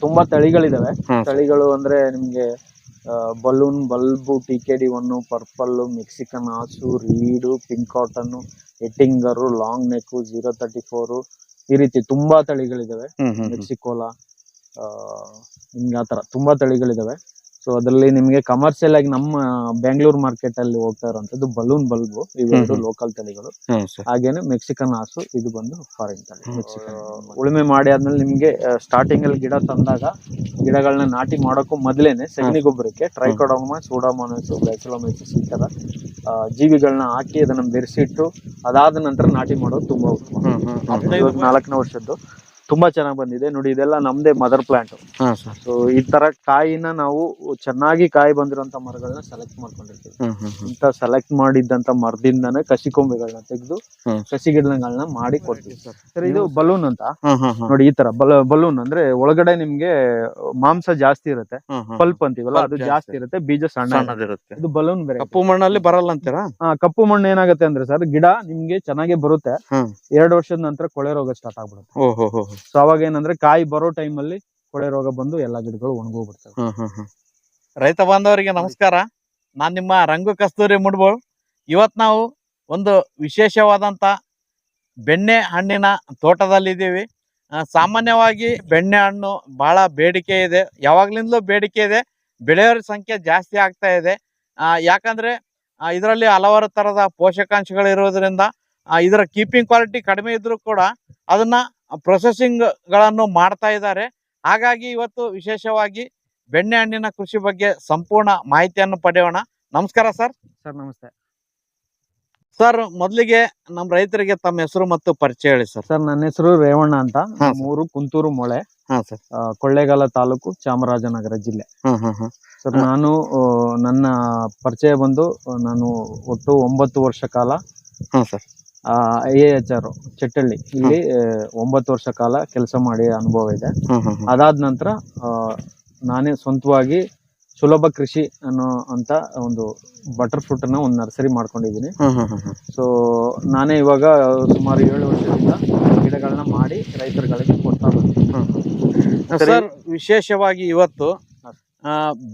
ತುಂಬಾ ತಳಿಗಳಿದಾವೆ. ತಳಿಗಳು ಅಂದ್ರೆ ನಿಮ್ಗೆ balloon bulb T K D one purple Mexican ಆಸು ರೀಡು pink cotton ಎಟ್ಟಿಂಗರು long neck zero thirty four ಈ ರೀತಿ ತುಂಬಾ ತಳಿಗಳಿದಾವೆ. ಮೆಕ್ಸಿಕೋಲಾ ಆ, ನಿಮ್ಗೆ ಆತರ ತುಂಬಾ ತಳಿಗಳಿದಾವೆ. ಸೊ ಅದರಲ್ಲಿ ನಿಮ್ಗೆ ಕಮರ್ಷಿಯಲ್ ಆಗಿ ನಮ್ಮ ಬೆಂಗಳೂರು ಮಾರ್ಕೆಟ್ ಅಲ್ಲಿ ಹೋಗ್ತಾ ಇರುವಂತದ್ದು ಬಲೂನ್ ಬಲ್ಬು ಇವೆರಡು ಲೋಕಲ್ ತಳಿಗಳು. ಹಾಗೇನೆ ಮೆಕ್ಸಿಕನ್ ಹಾಸು ಇದು ಬಂದು ಫಾರಿನ್ ತಳಿ. ಮೆಕ್ಸಿಕನ್ ಉಳುಮೆ ಮಾಡಿ ಆದ್ಮೇಲೆ ನಿಮ್ಗೆ ಸ್ಟಾರ್ಟಿಂಗ್ ಅಲ್ಲಿ ಗಿಡ ತಂದಾಗ ಗಿಡಗಳನ್ನ ನಾಟಿ ಮಾಡೋಕ್ಕೂ ಮೊದಲೇನೆ ಸಗಣಿ ಗೊಬ್ಬರಕ್ಕೆ ಟ್ರೈಕೋಡೋಮ ಸೋಡಾಮೋನಸ್ ಬ್ಯಾಚುಲೋಮೈಸಿಸ್ ಈ ತರ ಜೀವಿಗಳನ್ನ ಹಾಕಿ ಅದನ್ನ ಬೆರೆಸಿಟ್ಟು ಅದಾದ ನಂತರ ನಾಟಿ ಮಾಡೋದು ತುಂಬಾ ಉತ್ತಮ. ನಾಲ್ಕನೇ ವರ್ಷದ್ದು. ತುಂಬಾ ಚೆನ್ನಾಗಿ ಬಂದಿದೆ ನೋಡಿ ಇದೆಲ್ಲ ನಮ್ದೇ ಮದರ್ ಪ್ಲಾಂಟ್ ಹಾ ಸರ್ ಸೊ ಈ ತರ ಕಾಯಿನ ನಾವು ಚೆನ್ನಾಗಿ ಕಾಯಿ ಬಂದಿರುವಂತ ಮರಗಳನ್ನ ಸೆಲೆಕ್ಟ್ ಮಾಡ್ಕೊಂಡಿರ್ತೀವಿ ಹ್ಮ್ ಹ್ಮ್ ಹ್ಮ್. ಇಂತ ಸೆಲೆಕ್ಟ್ ಮಾಡಿದ್ದಂತ ಮರದಿಂದಾನೆ ಕಸಿ ಕೊಂಬೆಗಳನ್ನ ತೆಗೆದು ಹ್ಮ್. ಕಸಿ ಗಿಡಗಳನ್ನ ಮಾಡಿ ಕೊಡ್ತೀವಿ ಸರ್ ಇದು ಬಲೂನ್ ಅಂತ ಹ್ಮ್ ಹ್ಮ್ ಹ್ಮ್. ನೋಡಿ ಈ ತರ ಬಲ ಬಲೂನ್ ಅಂದ್ರೆ ಒಳಗಡೆ ನಿಮ್ಗೆ ಮಾಂಸ ಜಾಸ್ತಿ ಇರುತ್ತೆ ಹ್ಮ್ ಹ್ಮ್. ಪಲ್ಪ್ ಅಂತೀವಲ್ಲ Pulp ಅದು ಜಾಸ್ತಿ. ಜಾಸ್ತಿ ಇರುತ್ತೆ ಬೀಜ ಸಣ್ಣ ಇರುತ್ತೆ. ಸಣ್ಣದಿರುತ್ತೆ ಇದು ಬಲೂನ್ ಬೇರೆ ಕಪ್ಪು ಮಣ್ಣಲ್ಲಿ ಬರಲ್ಲ ಅಂತೀರಾ ಕಪ್ಪು ಮಣ್ಣು ಏನಾಗುತ್ತೆ ಅಂದ್ರೆ ಸರ್ ಗಿಡ ನಿಮ್ಗೆ ಚೆನ್ನಾಗಿ ಬರುತ್ತೆ ಹ್ಮ್. ಎರಡು ವರ್ಷದ ನಂತರ ಕೊಳೆ ರೋಗ ಸ್ಟಾರ್ಟ್ ಆಗ್ಬಿಡುತ್ತೆ ಓ ಹೋ ಹೋ ಹೋ. ಸೊ, ಅವಾಗ ಏನಂದ್ರೆ ಕಾಯಿ ಬರೋ ಟೈಮಲ್ಲಿ ಅಲ್ಲಿ ಕೊಳೆ ರೋಗ ಬಂದು ಎಲ್ಲಾ ಗಿಡಗಳು ಒಣಗೋಗ್ಬಿಡ್ತವೆ. ರೈತ ಬಾಂಧವರಿಗೆ ನಮಸ್ಕಾರ. ನಾನ್ ನಿಮ್ಮ ರಂಗು ಕಸ್ತೂರಿ ಮುಡ್ಬೋಳ್. ಇವತ್ ನಾವು ಒಂದು ವಿಶೇಷವಾದಂತ ಬೆಣ್ಣೆ ಹಣ್ಣಿನ ತೋಟದಲ್ಲಿದ್ದೀವಿ ಸಾಮಾನ್ಯವಾಗಿ ಬೆಣ್ಣೆ ಹಣ್ಣು ಬಹಳ ಬೇಡಿಕೆ ಇದೆ. ಯಾವಾಗ್ಲಿಂದಲೂ ಬೇಡಿಕೆ ಇದೆ. ಬೆಳೆಯೋರ ಸಂಖ್ಯೆ ಜಾಸ್ತಿ ಆಗ್ತಾ ಇದೆ. ಯಾಕಂದ್ರೆ ಇದರಲ್ಲಿ ಹಲವಾರು ತರದ ಪೋಷಕಾಂಶಗಳು ಇರೋದ್ರಿಂದ ಇದರ ಕೀಪಿಂಗ್ ಕ್ವಾಲಿಟಿ ಕಡಿಮೆ ಇದ್ರೂ ಕೂಡ ಅದನ್ನ ಪ್ರೊಸೆಸಿಂಗ್ಗಳನ್ನು ಮಾಡ್ತಾ ಇದ್ದಾರೆ. ಹಾಗಾಗಿ ಇವತ್ತು ವಿಶೇಷವಾಗಿ ಬೆಣ್ಣೆ ಹಣ್ಣಿನ ಕೃಷಿ ಬಗ್ಗೆ ಸಂಪೂರ್ಣ ಮಾಹಿತಿಯನ್ನು ಪಡೆಯೋಣ. ನಮಸ್ಕಾರ ಸರ್. ಸರ್ ನಮಸ್ತೆ. ಸರ್ ಮೊದಲಿಗೆ ನಮ್ಮ ರೈತರಿಗೆ ತಮ್ಮ ಹೆಸರು ಮತ್ತು ಪರಿಚಯ ಹೇಳಿ ಸರ್. ಸರ್ ನನ್ನ ಹೆಸರು ರೇವಣ್ಣ ಅಂತ. ಮೂರು ಕುಂತೂರು ಮೊಳೆ. ಸರ್. ಕೊಳ್ಳೇಗಾಲ ತಾಲೂಕು ಚಾಮರಾಜನಗರ ಜಿಲ್ಲೆ. ಸರ್ ನಾನು ನನ್ನ ಪರಿಚಯ ಬಂದು ನಾನು ಒಟ್ಟು ಒಂಬತ್ತು ವರ್ಷ ಕಾಲ sir. A H R Chettalli ಇಲ್ಲಿ ಒಂಬತ್ತು ವರ್ಷ ಕಾಲ ಕೆಲಸ ಮಾಡಿ ಅನುಭವ ಇದೆ. ಅದಾದ ನಂತರ ನಾನೇ ಸ್ವಂತವಾಗಿ ಸುಲಭ ಕೃಷಿ ಅನ್ನೋ ಅಂತ ಒಂದು ಬಟರ್ ಫ್ರೂಟ್ ಅನ್ನ ಒಂದು ನರ್ಸರಿ ಮಾಡ್ಕೊಂಡಿದ್ದೀನಿ. ಸೊ ನಾನೇ ಇವಾಗ ಸುಮಾರು ಏಳು ವರ್ಷದಿಂದ ಗಿಡಗಳನ್ನ ಮಾಡಿ ರೈತರುಗಳಿಗೆ ಕೊಡ್ತಾ ಬಂದಿದ್ದೀನಿ ಸರ್. ವಿಶೇಷವಾಗಿ ಇವತ್ತು.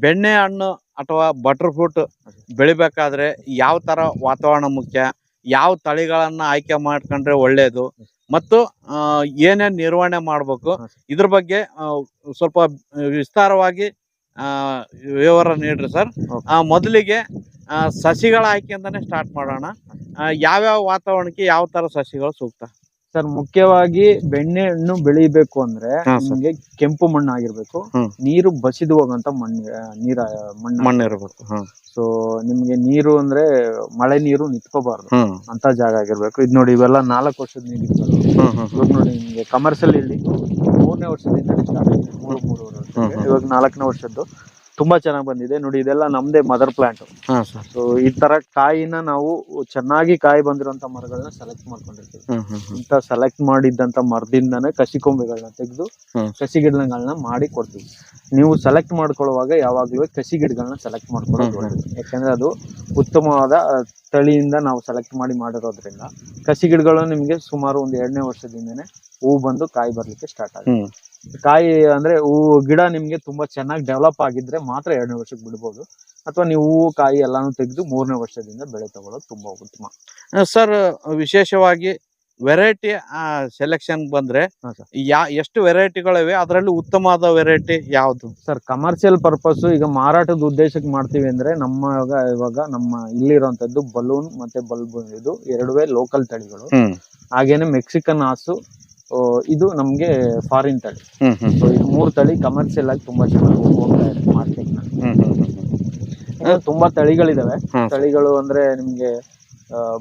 ಬೆಣ್ಣೆ ಹಣ್ಣು ಅಥವಾ ಬಟರ್ ಫ್ರೂಟ್ ಬೆಳಿಬೇಕಾದ್ರೆ ಯಾವ ತರ ವಾತಾವರಣ ಮುಖ್ಯ? ಯಾವ ತಳಿಗಳನ್ನ ಆಯ್ಕೆ ಮಾಡ್ಕೊಂಡ್ರೆ ಒಳ್ಳೇದು? ಮತ್ತು ಏನೇನ್ ನಿರ್ವಹಣೆ ಮಾಡ್ಬೇಕು. ಇದ್ರ ಬಗ್ಗೆ ಸ್ವಲ್ಪ ವಿಸ್ತಾರವಾಗಿ ವಿವರ ನೀಡ್ರಿ ಸರ್. ಆ, ಮೊದಲಿಗೆ ಸಸಿಗಳ ಆಯ್ಕೆಯಿಂದಾನೆ ಸ್ಟಾರ್ಟ್ ಮಾಡೋಣ. ಯಾವ್ಯಾವ ವಾತಾವರಣಕ್ಕೆ ಯಾವ ತರ ಸಸಿಗಳು ಸೂಕ್ತ? ಸರ್ ಮುಖ್ಯವಾಗಿ ಬೆಣ್ಣೆ ಹಣ್ಣು ಬೆಳಿಬೇಕು ಅಂದ್ರೆ ಹಾ, ಸರ್. ನಿಮ್ಗೆ ಕೆಂಪು ಮಣ್ಣು ಆಗಿರ್ಬೇಕು ಹ್ಮ್. ನೀರು ಬಸಿದು ಹೋಗಂತ ಮಣ್ಣು ನೀರ ಮಣ್ಣು. ಮಣ್ಣು ಇರಬೇಕು ಹ್ಮ್. ಸೊ ನಿಮ್ಗೆ ನೀರು ಅಂದ್ರೆ ಮಳೆ ನೀರು ನಿಂತ್ಕೋಬಾರ್ದು. ಹ್ಮ್. ಅಂತ ಜಾಗ ಆಗಿರ್ಬೇಕು. ಇದು ನೋಡಿ ಇವೆಲ್ಲ ನಾಲ್ಕು ವರ್ಷದ ನೀರು ಹ್ಮ್ ಹ್ಮ್ ಇವಾಗ ನೋಡಿ ನಿಮ್ಗೆ ಕಮರ್ಷಿಯಲ್ ಇಲ್ಲಿ ಮೂರನೇ ವರ್ಷದಿಂದ ಸ್ಟಾರ್ಟ್ ಆಗಿದೆ ಮೂರು ಮೂರುವರೆ ವರ್ಷ ಹ್ಮ್, ಹ್ಮ್. ಇವಾಗ ನಾಲ್ಕನೇ ವರ್ಷದ್ದು. ತುಂಬಾ ಚೆನ್ನಾಗಿ ಬಂದಿದೆ. ನೋಡಿ ಇದೆಲ್ಲ ನಮ್ದೇ ಮದರ್ ಪ್ಲಾಂಟ್ ಹಾ ಸರ್ ಸೊ ಈ ತರ ಕಾಯಿನ ನಾವು ಚೆನ್ನಾಗಿ ಕಾಯಿ ಬಂದಿರುವಂತ ಮರಗಳನ್ನ ಸೆಲೆಕ್ಟ್ ಮಾಡ್ಕೊಂಡಿರ್ತೀವಿ. ಹ್ಮ್ ಹ್ಮ್ ಹ್ಮ್. ಇಂತ ಸೆಲೆಕ್ಟ್ ಮಾಡಿದ್ದಂತ ಮರದಿಂದಾನೆ ಕಸಿ ಕೊಂಬೆಗಳನ್ನ ತೆಗೆದು ಹ್ಮ್. ಕಸಿ ಗಿಡಗಳನ್ನ ಮಾಡಿ ಕೊಡ್ತೀವಿ. ನೀವು ಸೆಲೆಕ್ಟ್ ಮಾಡ್ಕೊಳ್ಳುವಾಗ ಯಾವಾಗ್ಲೂ ಕಸಿ ಗಿಡಗಳನ್ನ ಸೆಲೆಕ್ಟ್ ಮಾಡ್ಕೊಳ್ಳೋದು ಹ್ಮ್, ಹ್ಮ್. ಒಳ್ಳೇದು. ಯಾಕಂದ್ರೆ ಅದು ಉತ್ತಮವಾದ ಆ, ತಳಿಯಿಂದ ನಾವು ಸೆಲೆಕ್ಟ್ ಮಾಡಿ ಮಾಡಿರೋದ್ರಿಂದ ಕಸಿ ಗಿಡಗಳು ನಿಮಗೆ ಸುಮಾರು ಒಂದು ಎರಡನೇ ವರ್ಷದಿಂದನೇ ಹೂ ಬಂದು ಕಾಯಿ ಬರ್ಲಿಕ್ಕೆ ಸ್ಟಾರ್ಟ್ ಆಗುತ್ತೆ. ಕಾಯಿ ಅಂದ್ರೆ ಹೂವು ಗಿಡ ನಿಮ್ಗೆ ತುಂಬಾ ಚೆನ್ನಾಗಿ ಡೆವಲಪ್ ಆಗಿದ್ರೆ ಮಾತ್ರ ಎರಡನೇ ವರ್ಷಕ್ಕೆ ಬಿಡ್ಬೋದು. ಅಥವಾ ನೀವು ಹೂವು ಕಾಯಿ ಎಲ್ಲಾನು ತೆಗೆದು ಮೂರನೇ ವರ್ಷದಿಂದ ಬೆಳೆ ತಗೊಳ್ಳೋದು ತುಂಬಾ ಉತ್ತಮ. ಸರ್ ವಿಶೇಷವಾಗಿ ವೆರೈಟಿ ಸೆಲೆಕ್ಷನ್ ಬಂದ್ರೆ. ಯಾ ಎಷ್ಟು ವೆರೈಟಿಗಳಿವೆ ಅದರಲ್ಲಿ ಉತ್ತಮವಾದ ವೆರೈಟಿ ಯಾವುದು? ಸರ್ ಕಮರ್ಷಿಯಲ್ ಪರ್ಪಸ್ ಈಗ ಮಾರಾಟದ ಉದ್ದೇಶಕ್ಕೆ ಮಾಡ್ತೀವಿ ಅಂದ್ರೆ ನಮ್ಮ ಇವಾಗ ನಮ್ಮ ಇಲ್ಲಿರುವಂತದ್ದು ಬಲೂನ್ ಮತ್ತೆ ಬಲ್ಬ್ ಇದು ಎರಡುವೇ ಲೋಕಲ್ ತಳಿಗಳು. ಹಾಗೇನೆ ಮೆಕ್ಸಿಕನ್ ಹಾಸು ಇದು ನಮ್ಗೆ ಫಾರಿನ್ ತಳಿ. ಸೊ ಇದು ಮೂರು ತಳಿ ಕಮರ್ಷಿಯಲ್ ಆಗಿ ತುಂಬಾ ಚೆನ್ನಾಗಿ ಹೋಗ್ತಾ ಇದೆ ಮಾರ್ಕೆಟ್ನಲ್ಲಿ. ಹ್ಮ್ ಹ್ಮ್ ಹ್ಮ್ ಇನ್ನು ತುಂಬಾ ತಳಿಗಳಿದಾವೆ. ತಳಿಗಳು ಅಂದ್ರೆ ನಿಮ್ಗೆ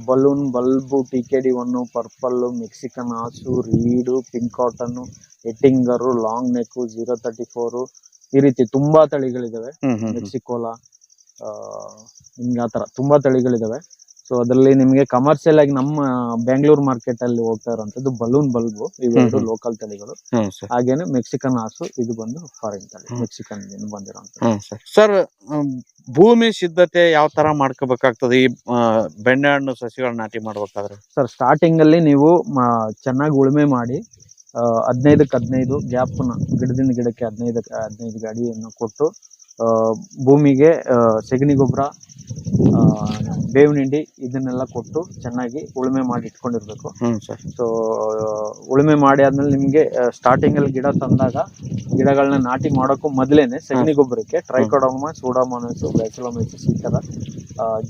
balloon bulb T K D one purple Mexican ಆಸು ರೀಡು pink cotton ಎಟ್ಟಿಂಗರು long neck zero thirty four ಈ ರೀತಿ ತುಂಬಾ ತಳಿಗಳಿದಾವೆ. ಮೆಕ್ಸಿಕೋಲಾ ಆ, ನಿಮ್ಗೆ ಆತರ ತುಂಬಾ ತಳಿಗಳಿದಾವೆ. ಸೊ ಅದರಲ್ಲಿ ನಿಮಗೆ ಕಮರ್ಷಿಯಲ್ ಆಗಿ ನಮ್ಮ ಬೆಂಗಳೂರು ಮಾರ್ಕೆಟ್ ಅಲ್ಲಿ ಹೋಗ್ತಾ ಇರುವಂತದ್ದು ಬಲೂನ್ ಬಲ್ಬ್ ಇವೆರಡು. ಲೋಕಲ್ ತಳಿಗಳು. ಹಾಗೇನೆ ಮೆಕ್ಸಿಕನ್ ಹಾಸು ಇದು ಬಂದು ಫಾರಿನ್ ತಳಿ ಮೆಕ್ಸಿಕನ್ ಬಂದಿರುವಂತ ಸರ್. ಭೂಮಿ ಸಿದ್ಧತೆ ಯಾವ ತರ ಮಾಡ್ಕೋಬೇಕಾಗ್ತದೆ? ಈ ಬೆಣ್ಣೆ ಹಣ್ಣು ಸಸಿಗಳ ನಾಟಿ ಮಾಡ್ಬೇಕಾದ್ರೆ? ಸರ್ ಸ್ಟಾರ್ಟಿಂಗ್ ಅಲ್ಲಿ ನೀವು ಚೆನ್ನಾಗಿ ಉಳುಮೆ ಮಾಡಿ ಹದಿನೈದಕ್ಕೆ ಹದಿನೈದು ಗ್ಯಾಪ್ನ ಗಿಡದಿಂದ ಗಿಡಕ್ಕೆ ಹದಿನೈದಕ್ಕೆ ಹದಿನೈದು ಗಾಡಿಯನ್ನು ಕೊಟ್ಟು ಭೂಮಿಗೆ ಸಗಣಿ ಗೊಬ್ಬರ ಬೇವಿನ ಹಿಂಡಿ ಇದನ್ನೆಲ್ಲ ಕೊಟ್ಟು ಚೆನ್ನಾಗಿ ಉಳುಮೆ ಮಾಡಿ ಇಟ್ಕೊಂಡಿರ್ಬೇಕು. ಸರ್. ಸೊ ಉಳುಮೆ ಮಾಡಿ ಆದ್ಮೇಲೆ ನಿಮಗೆ ಸ್ಟಾರ್ಟಿಂಗಲ್ಲಿ ಗಿಡ ತಂದಾಗ ಗಿಡಗಳನ್ನ ನಾಟಿ ಮಾಡೋಕ್ಕೂ ಮೊದಲೇನೆ ಸಗಣಿ ಗೊಬ್ಬರಕ್ಕೆ ಟ್ರೈಕೋಡೋಮ ಸೂಡೋಮೋನಸ್ ಬ್ಯಾಸಿಲೋಮೈಸಿಸ್ ಈ ಥರ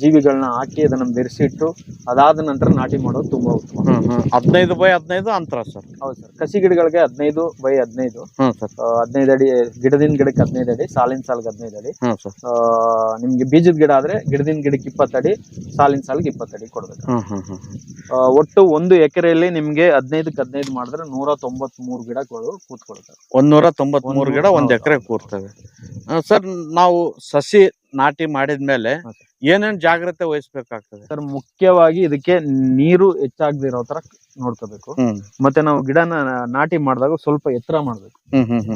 ಜೀವಿಗಳನ್ನ ಹಾಕಿ ಅದನ್ನ ಬೆರೆಸಿಟ್ಟು ಅದಾದ ನಂತರ ನಾಟಿ ಮಾಡೋದು ತುಂಬಾ ಉತ್ತಮ. ಹದಿನೈದು ಬೈ ಹದಿನೈದು ಅಂತರ ಸರ್. ಹೌದು ಸರ್. ಕಸಿ ಗಿಡಗಳಿಗೆ ಹದಿನೈದು ಬೈ ಹದಿನೈದು. ಹದಿನೈದು ಅಡಿ ಗಿಡದಿಂದ ಗಿಡಕ್ಕೆ ಹದಿನೈದು ಅಡಿ ಸಾಲಿನ ಸಾಲಿಗೆ ಹದಿನೈದು ಅಡಿ. ನಿಮಗೆ ಬೀಜದ ಗಿಡ ಆದ್ರೆ ಗಿಡದಿಂದ ಗಿಡಕ್ಕೆ ಇಪ್ಪತ್ತಡಿ ಸಾಲಿನ ಸಾಲಿಗೆ ಇಪ್ಪತ್ತಡಿ ಕೊಡ್ಬೇಕು. ಒಟ್ಟು ಒಂದು ಎಕರೆಯಲ್ಲಿ ನಿಮ್ಗೆ ಹದಿನೈದಕ್ಕೆ ಹದಿನೈದು ಮಾಡಿದ್ರೆ ನೂರ ತೊಂಬತ್ ಮೂರು ಗಿಡಗಳು ಕೂತ್ಕೊಳ್ತವೆ. ನೂರ ತೊಂಬತ್ ಮೂರು ಗಿಡ ಒಂದ್ ಎಕರೆ ಕೂರ್ತವೆ. ಸರ್ ನಾವು ಸಸಿ ನಾಟಿ ಮಾಡಿದ್ಮೇಲೆ. ಏನೇನ್ ಜಾಗ್ರತೆ ವಹಿಸ್ಬೇಕಾಗ್ತದೆ? ಸರ್ ಮುಖ್ಯವಾಗಿ ಇದಕ್ಕೆ ನೀರು ಹೆಚ್ಚಾಗದಿರೋ ತರ ನೋಡ್ಕೋಬೇಕು. ಮತ್ತೆ ನಾವು ಗಿಡನ ನಾಟಿ ಮಾಡಿದಾಗ ಸ್ವಲ್ಪ ಎತ್ತರ ಮಾಡ್ಬೇಕು.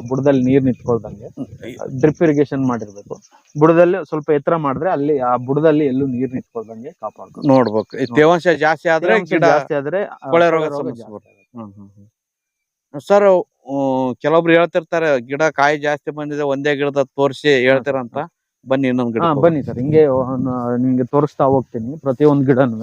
ಬುಡದಲ್ಲಿ ನೀರ್ ನಿಂತ್ಕೊಳ್ದಂಗೆ. ಡ್ರಿಪ್ ಇರಿಗೇಷನ್ ಮಾಡಿರ್ಬೇಕು. ಬುಡದಲ್ಲಿ ಸ್ವಲ್ಪ ಎತ್ತರ ಮಾಡಿದ್ರೆ ಅಲ್ಲಿ ಆ ಬುಡದಲ್ಲಿ ಎಲ್ಲೂ ನೀರ್ ನಿಂತ್ಕೊಳ್ದಂಗೆ ಕಾಪಾಡ್ಬೇಕು. ನೋಡ್ಬೇಕು. ತೇವಾಂಶ ಜಾಸ್ತಿ ಆದ್ರೆ ಗಿಡ ಜಾಸ್ತಿ ಆದ್ರೆ ಕೊಳೆ ರೋಗ ಸರ್ ಕೆಲವೊಬ್ರು ಹೇಳ್ತಿರ್ತಾರೆ ಗಿಡ ಕಾಯಿ ಜಾಸ್ತಿ ಬಂದಿದೆ ಒಂದೇ ಗಿಡದ ತೋರಿಸಿ ಹೇಳ್ತೀರಂತ. ಬನ್ನಿ ಇನ್ನೊಂದು ಗಿಡ ಹಾ ಬನ್ನಿ ಸರ್. ಹಿಂಗೆ ಒಂದ್- ನಿಮ್ಗೆ ತೋರಿಸ್ತಾ ಹೋಗ್ತೀನಿ. ಪ್ರತಿಯೊಂದು ಗಿಡನು.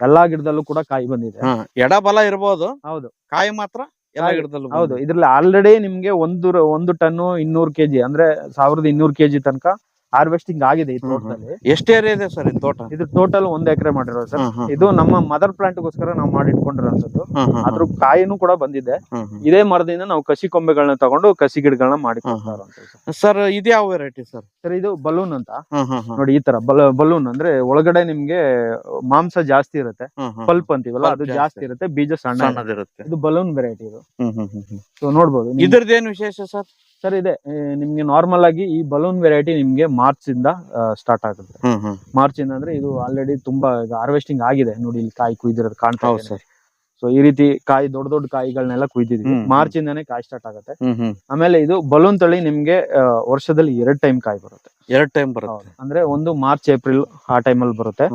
ಎಲ್ಲಾ ಗಿಡದಲ್ಲೂ ಕೂಡ ಕಾಯಿ ಬಂದಿದೆ. ಹಾ ಎಡಬಲ ಇರ್ಬೋದು. ಹೌದು. ಕಾಯಿ ಮಾತ್ರ ಎಲ್ಲಾ ಕಾಯಿ- ಗಿಡದಲ್ಲೂ ಹೌದು. ಇದ್ರಲ್ಲಿ ಆಲ್ರೆಡಿ ನಿಮ್ಗೆ ಒಂದು ರ- ಒಂದು ಟನ್ ಇನ್ನೂರು ಕೆಜಿ ಅಂದ್ರೆ ಸಾವಿರದ ಇನ್ನೂರು ಕೆಜಿ ತನಕ ಹಾರ್ವೆಸ್ಟಿಂಗ್ ಆಗಿದೆ ಈ. ತೋಟದಲ್ಲಿ. ಎಷ್ಟು ಏರಿಯಾ ಇದೆ ಸರ್ ಈ ತೋಟ? ಇದು ಟೋಟಲ್ ಒಂದ್ ಎಕರೆ ಮಾಡಿರೋದು ಸರ್. ಇದು ನಮ್ಮ ಮದರ್ ಪ್ಲಾಂಟ್ ಗೋಸ್ಕರ ನಾವು ಮಾಡಿ ಇಟ್ಕೊಂಡಿರೋದು ಅದ್ರ ಕಾಯಿನೂ ಕೂಡ ಬಂದಿದೆ. ಇದೇ ಮರದಿಂದ ನಾವು ಕಸಿ ಕೊಂಬೆಗಳನ್ನ ತಗೊಂಡು ಕಸಿ ಗಿಡಗಳನ್ನ ಮಾಡಿ ಸರ್. ಇದು ಯಾವ ವೆರೈಟಿ ಸರ್? ಸರ್ ಇದು ಬಲೂನ್ ಅಂತ. ನೋಡಿ ಈ ತರ ಬಲೂನ್ ಅಂದ್ರೆ ಒಳಗಡೆ ನಿಮ್ಗೆ ಮಾಂಸ ಜಾಸ್ತಿ ಇರುತ್ತೆ. ಪಲ್ಪ್ ಅಂತೀವಲ್ಲ ಅದು ಜಾಸ್ತಿ. ಇರುತ್ತೆ ಬೀಜ ಸಣ್ಣ. ಇದು ಬಲೂನ್ ವೆರೈಟಿ ಇದು. ಸೊ ನೋಡ್ಬೋದು. ನಿಮ್ಗೆ- ಇದ್ರದ್ದೇನು ವಿಶೇಷ ಸರ್? ಸರ್ ಇದೆ. ನಿಮ್ಗೆ ನಾರ್ಮಲ್ ಆಗಿ ಈ ಬಲೂನ್ ವೆರೈಟಿ ನಿಮ್ಗೆ ಮಾರ್ಚ್ ಇಂದ ಸ್ಟಾರ್ಟ್ ಆಗುತ್ತೆ. ಮಾರ್ಚ್ ಇಂದ ಅಂದ್ರೆ ಇದು ಆಲ್ರೆಡಿ ತುಂಬಾ ಹಾರ್ವೆಸ್ಟಿಂಗ್ ಆಗಿದೆ. ನೋಡಿ ಇಲ್ಲಿ ಕಾಯಿ ಕುಯ್ದಿರೋದು ಕಾಣ್ತಾ ಇದೆ. ಸರ್. ಸೊ ಈ ರೀತಿ ಕಾಯಿ ದೊಡ್ಡ ದೊಡ್ಡ ಕಾಯಿಗಳನ್ನೆಲ್ಲ ಕುಯ್ದಿದ್ವಿ. ಮಾರ್ಚ್ ಇಂದಾನೆ ಕಾಯಿ ಸ್ಟಾರ್ಟ್ ಆಗುತ್ತೆ. ಆಮೇಲೆ ಇದು ಬಲೂನ್ ತಳಿ ನಿಮ್ಗೆ ವರ್ಷದಲ್ಲಿ ಎರಡ್ ಟೈಮ್ ಕಾಯಿ ಬರುತ್ತೆ. ಎರಡ್ ಟೈಮ್ ಬರುತ್ತೆ. ಅಂದ್ರೆ ಒಂದು ಮಾರ್ಚ್ ಏಪ್ರಿಲ್ ಆ ಟೈಮಲ್ಲಿ ಬರುತ್ತೆ.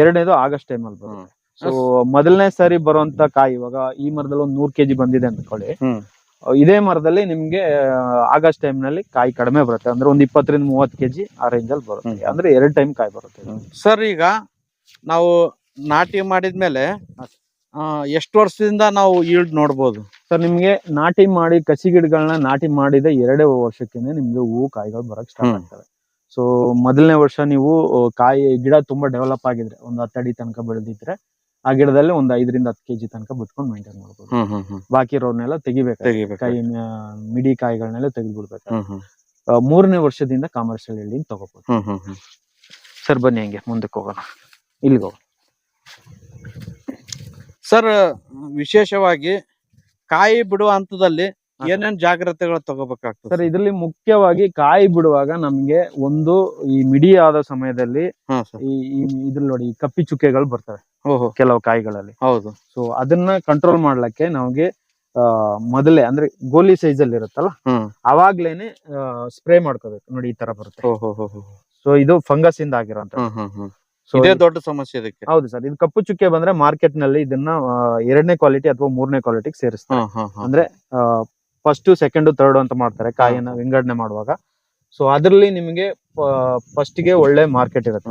ಎರಡನೇದು ಆಗಸ್ಟ್ ಟೈಮ್ ಅಲ್ಲಿ ಬರುತ್ತೆ. ಸೊ ಮೊದಲನೇ ಸಾರಿ ಬರುವಂತ ಕಾಯಿ ಇವಾಗ ಈ ಮರದಲ್ಲಿ ಒಂದು ನೂರ್ ಕೆಜಿ ಬಂದಿದೆ ಅಂದ್ಕೊಳ್ಳಿ. ಇದೇ ಮರದಲ್ಲಿ ನಿಮ್ಗೆ ಆಗಸ್ಟ್ ಟೈಮ್ನಲ್ಲಿ ಕಾಯಿ ಕಡಿಮೆ ಬರುತ್ತೆ. ಅಂದ್ರೆ ಒಂದ್ ಇಪ್ಪತ್ತರಿಂದ ಮೂವತ್ತು ಕೆಜಿ ಆ ರೇಂಜ್ ಅಲ್ಲಿ ಬರುತ್ತೆ. ಅಂದ್ರೆ ಎರಡ್ ಟೈಮ್ ಕಾಯಿ ಬರುತ್ತೆ. ಸರ್ ಈಗ ನಾವು ನಾಟಿ ಮಾಡಿದ್ಮೇಲೆ ಎಷ್ಟು ವರ್ಷದಿಂದ ನಾವು ಈಲ್ಡ್ ನೋಡ್ಬೋದು? ಸರ್ ನಿಮ್ಗೆ ನಾಟಿ ಮಾಡಿ ಕಸಿ ಗಿಡಗಳನ್ನ ನಾಟಿ ಮಾಡಿದ ಎರಡೇ ವರ್ಷಕ್ಕಿಂತ ನಿಮ್ಗೆ ಹೂವು ಕಾಯಿಗಳು ಬರಕ್ ಸ್ಟಾರ್ಟ್. ಆಗ್ತವೆ. ಸೊ ಮೊದಲನೇ ವರ್ಷ ನೀವು ಕಾಯಿ ಗಿಡ ತುಂಬಾ ಡೆವಲಪ್ ಆಗಿದ್ರೆ ಒಂದು ಹತ್ತಡಿ ತನಕ ಬೆಳೆದಿದ್ರೆ ಆ ಗಿಡದಲ್ಲಿ ಒಂದ್ ಐದರಿಂದ ಹತ್ತು ಕೆಜಿ ತನಕ ಬಿಟ್ಕೊಂಡು ಮೇಂಟೈನ್ ಮಾಡ್ಬೋದು. ಹ್ಮ್ ಹ್ಮ್ ಹ್ಮ್. ಬಾಕಿ ಇರೋರ್ನೆಲ್ಲ ತೆಗಿಬೇಕು ತೆಗಿಬೇಕು ಕಾಯಿ ಆ, ಮಿಡಿ ಕಾಯಿಗಳನ್ನೆಲ್ಲ ತೆಗೆದ್ಬಿಡ್ಬೇಕು ಹ್ಮ್ ಹ್ಮ್. ಆ, ಮೂರನೇ ವರ್ಷದಿಂದ ಕಾಮರ್ಷಿಯಲ್ ಇಲ್ಲಿ ತಗೋಬಹುದು ಹ್ಮ್ ಹ್ಮ್ ಹ್ಮ್. ಸರ್ ಬನ್ನಿ ಹಂಗೆ ಮುಂದಕ್ಕೆ ಹೋಗೋಣ. ಇಲ್ಲಿಗೆ ಹೋಗೋಣ. ಸರ್ ವಿಶೇಷವಾಗಿ ಕಾಯಿ ಬಿಡುವ ಹಂತದಲ್ಲಿ ಏನೇನ್ ಜಾಗ್ರತೆಗಳು ತಗೋಬೇಕಾಗ್ತದೆ ಸರ್ ಇದರಲ್ಲಿ ಮುಖ್ಯವಾಗಿ ಕಾಯಿ ಬಿಡುವಾಗ ನಮ್ಗೆ ಒಂದು ಈ ಮಿಡಿ ಆದ ಸಮಯದಲ್ಲಿ ಹಾ ಸರ್. ಈ ಈ- ಇದ್ರಲ್ಲಿ ನೋಡಿ ಈ ಕಪ್ಪಿ ಚುಕ್ಕೆಗಳು ಬರ್ತವೆ. ಕೆಲವು ಕಾಯಿಗಳಲ್ಲಿ. ಹೌದು. ಸೊ ಅದನ್ನ ಕಂಟ್ರೋಲ್ ಮಾಡ್ಲಿಕ್ಕೆ ನಮಗೆ ಆ, ಮೊದಲೇ ಅಂದ್ರೆ ಗೋಲಿ ಸೈಜ್ ಅಲ್ಲಿ ಇರುತ್ತಲ್ಲ ಅವಾಗ್ಲೇನೆ ಸ್ಪ್ರೇ ಮಾಡ್ಕೋಬೇಕು. ನೋಡಿ ಈ ತರ ಬರುತ್ತೆ. ಸೊ ಇದು ಫಂಗಸ್ ಇಂದ ಆಗಿರೋಂತ ಇದೇ ದೊಡ್ಡ ಸಮಸ್ಯೆ ಇದಕ್ಕೆ. ಹೌದು ಸರ್. ಇದು ಕಪ್ಪು ಚುಕ್ಕೆ ಬಂದ್ರೆ ಮಾರ್ಕೆಟ್ನಲ್ಲಿ ಇದನ್ನ ಎರಡನೇ ಕ್ವಾಲಿಟಿ ಅಥವಾ ಮೂರನೇ ಕ್ವಾಲಿಟಿಗೆ ಸೇರಿಸ್ತಾರೆ. ಅಂದ್ರೆ ಫಸ್ಟ್ ಸೆಕೆಂಡ್ ಥರ್ಡ್ ಅಂತ ಮಾಡ್ತಾರೆ ಕಾಯಿನ ವಿಂಗಡಣೆ ಮಾಡುವಾಗ. ಸೊ ಅದ್ರಲ್ಲಿ ನಿಮಗೆ ಫಸ್ಟ್ಗೆ ಒಳ್ಳೆ ಮಾರ್ಕೆಟ್ ಇರುತ್ತೆ.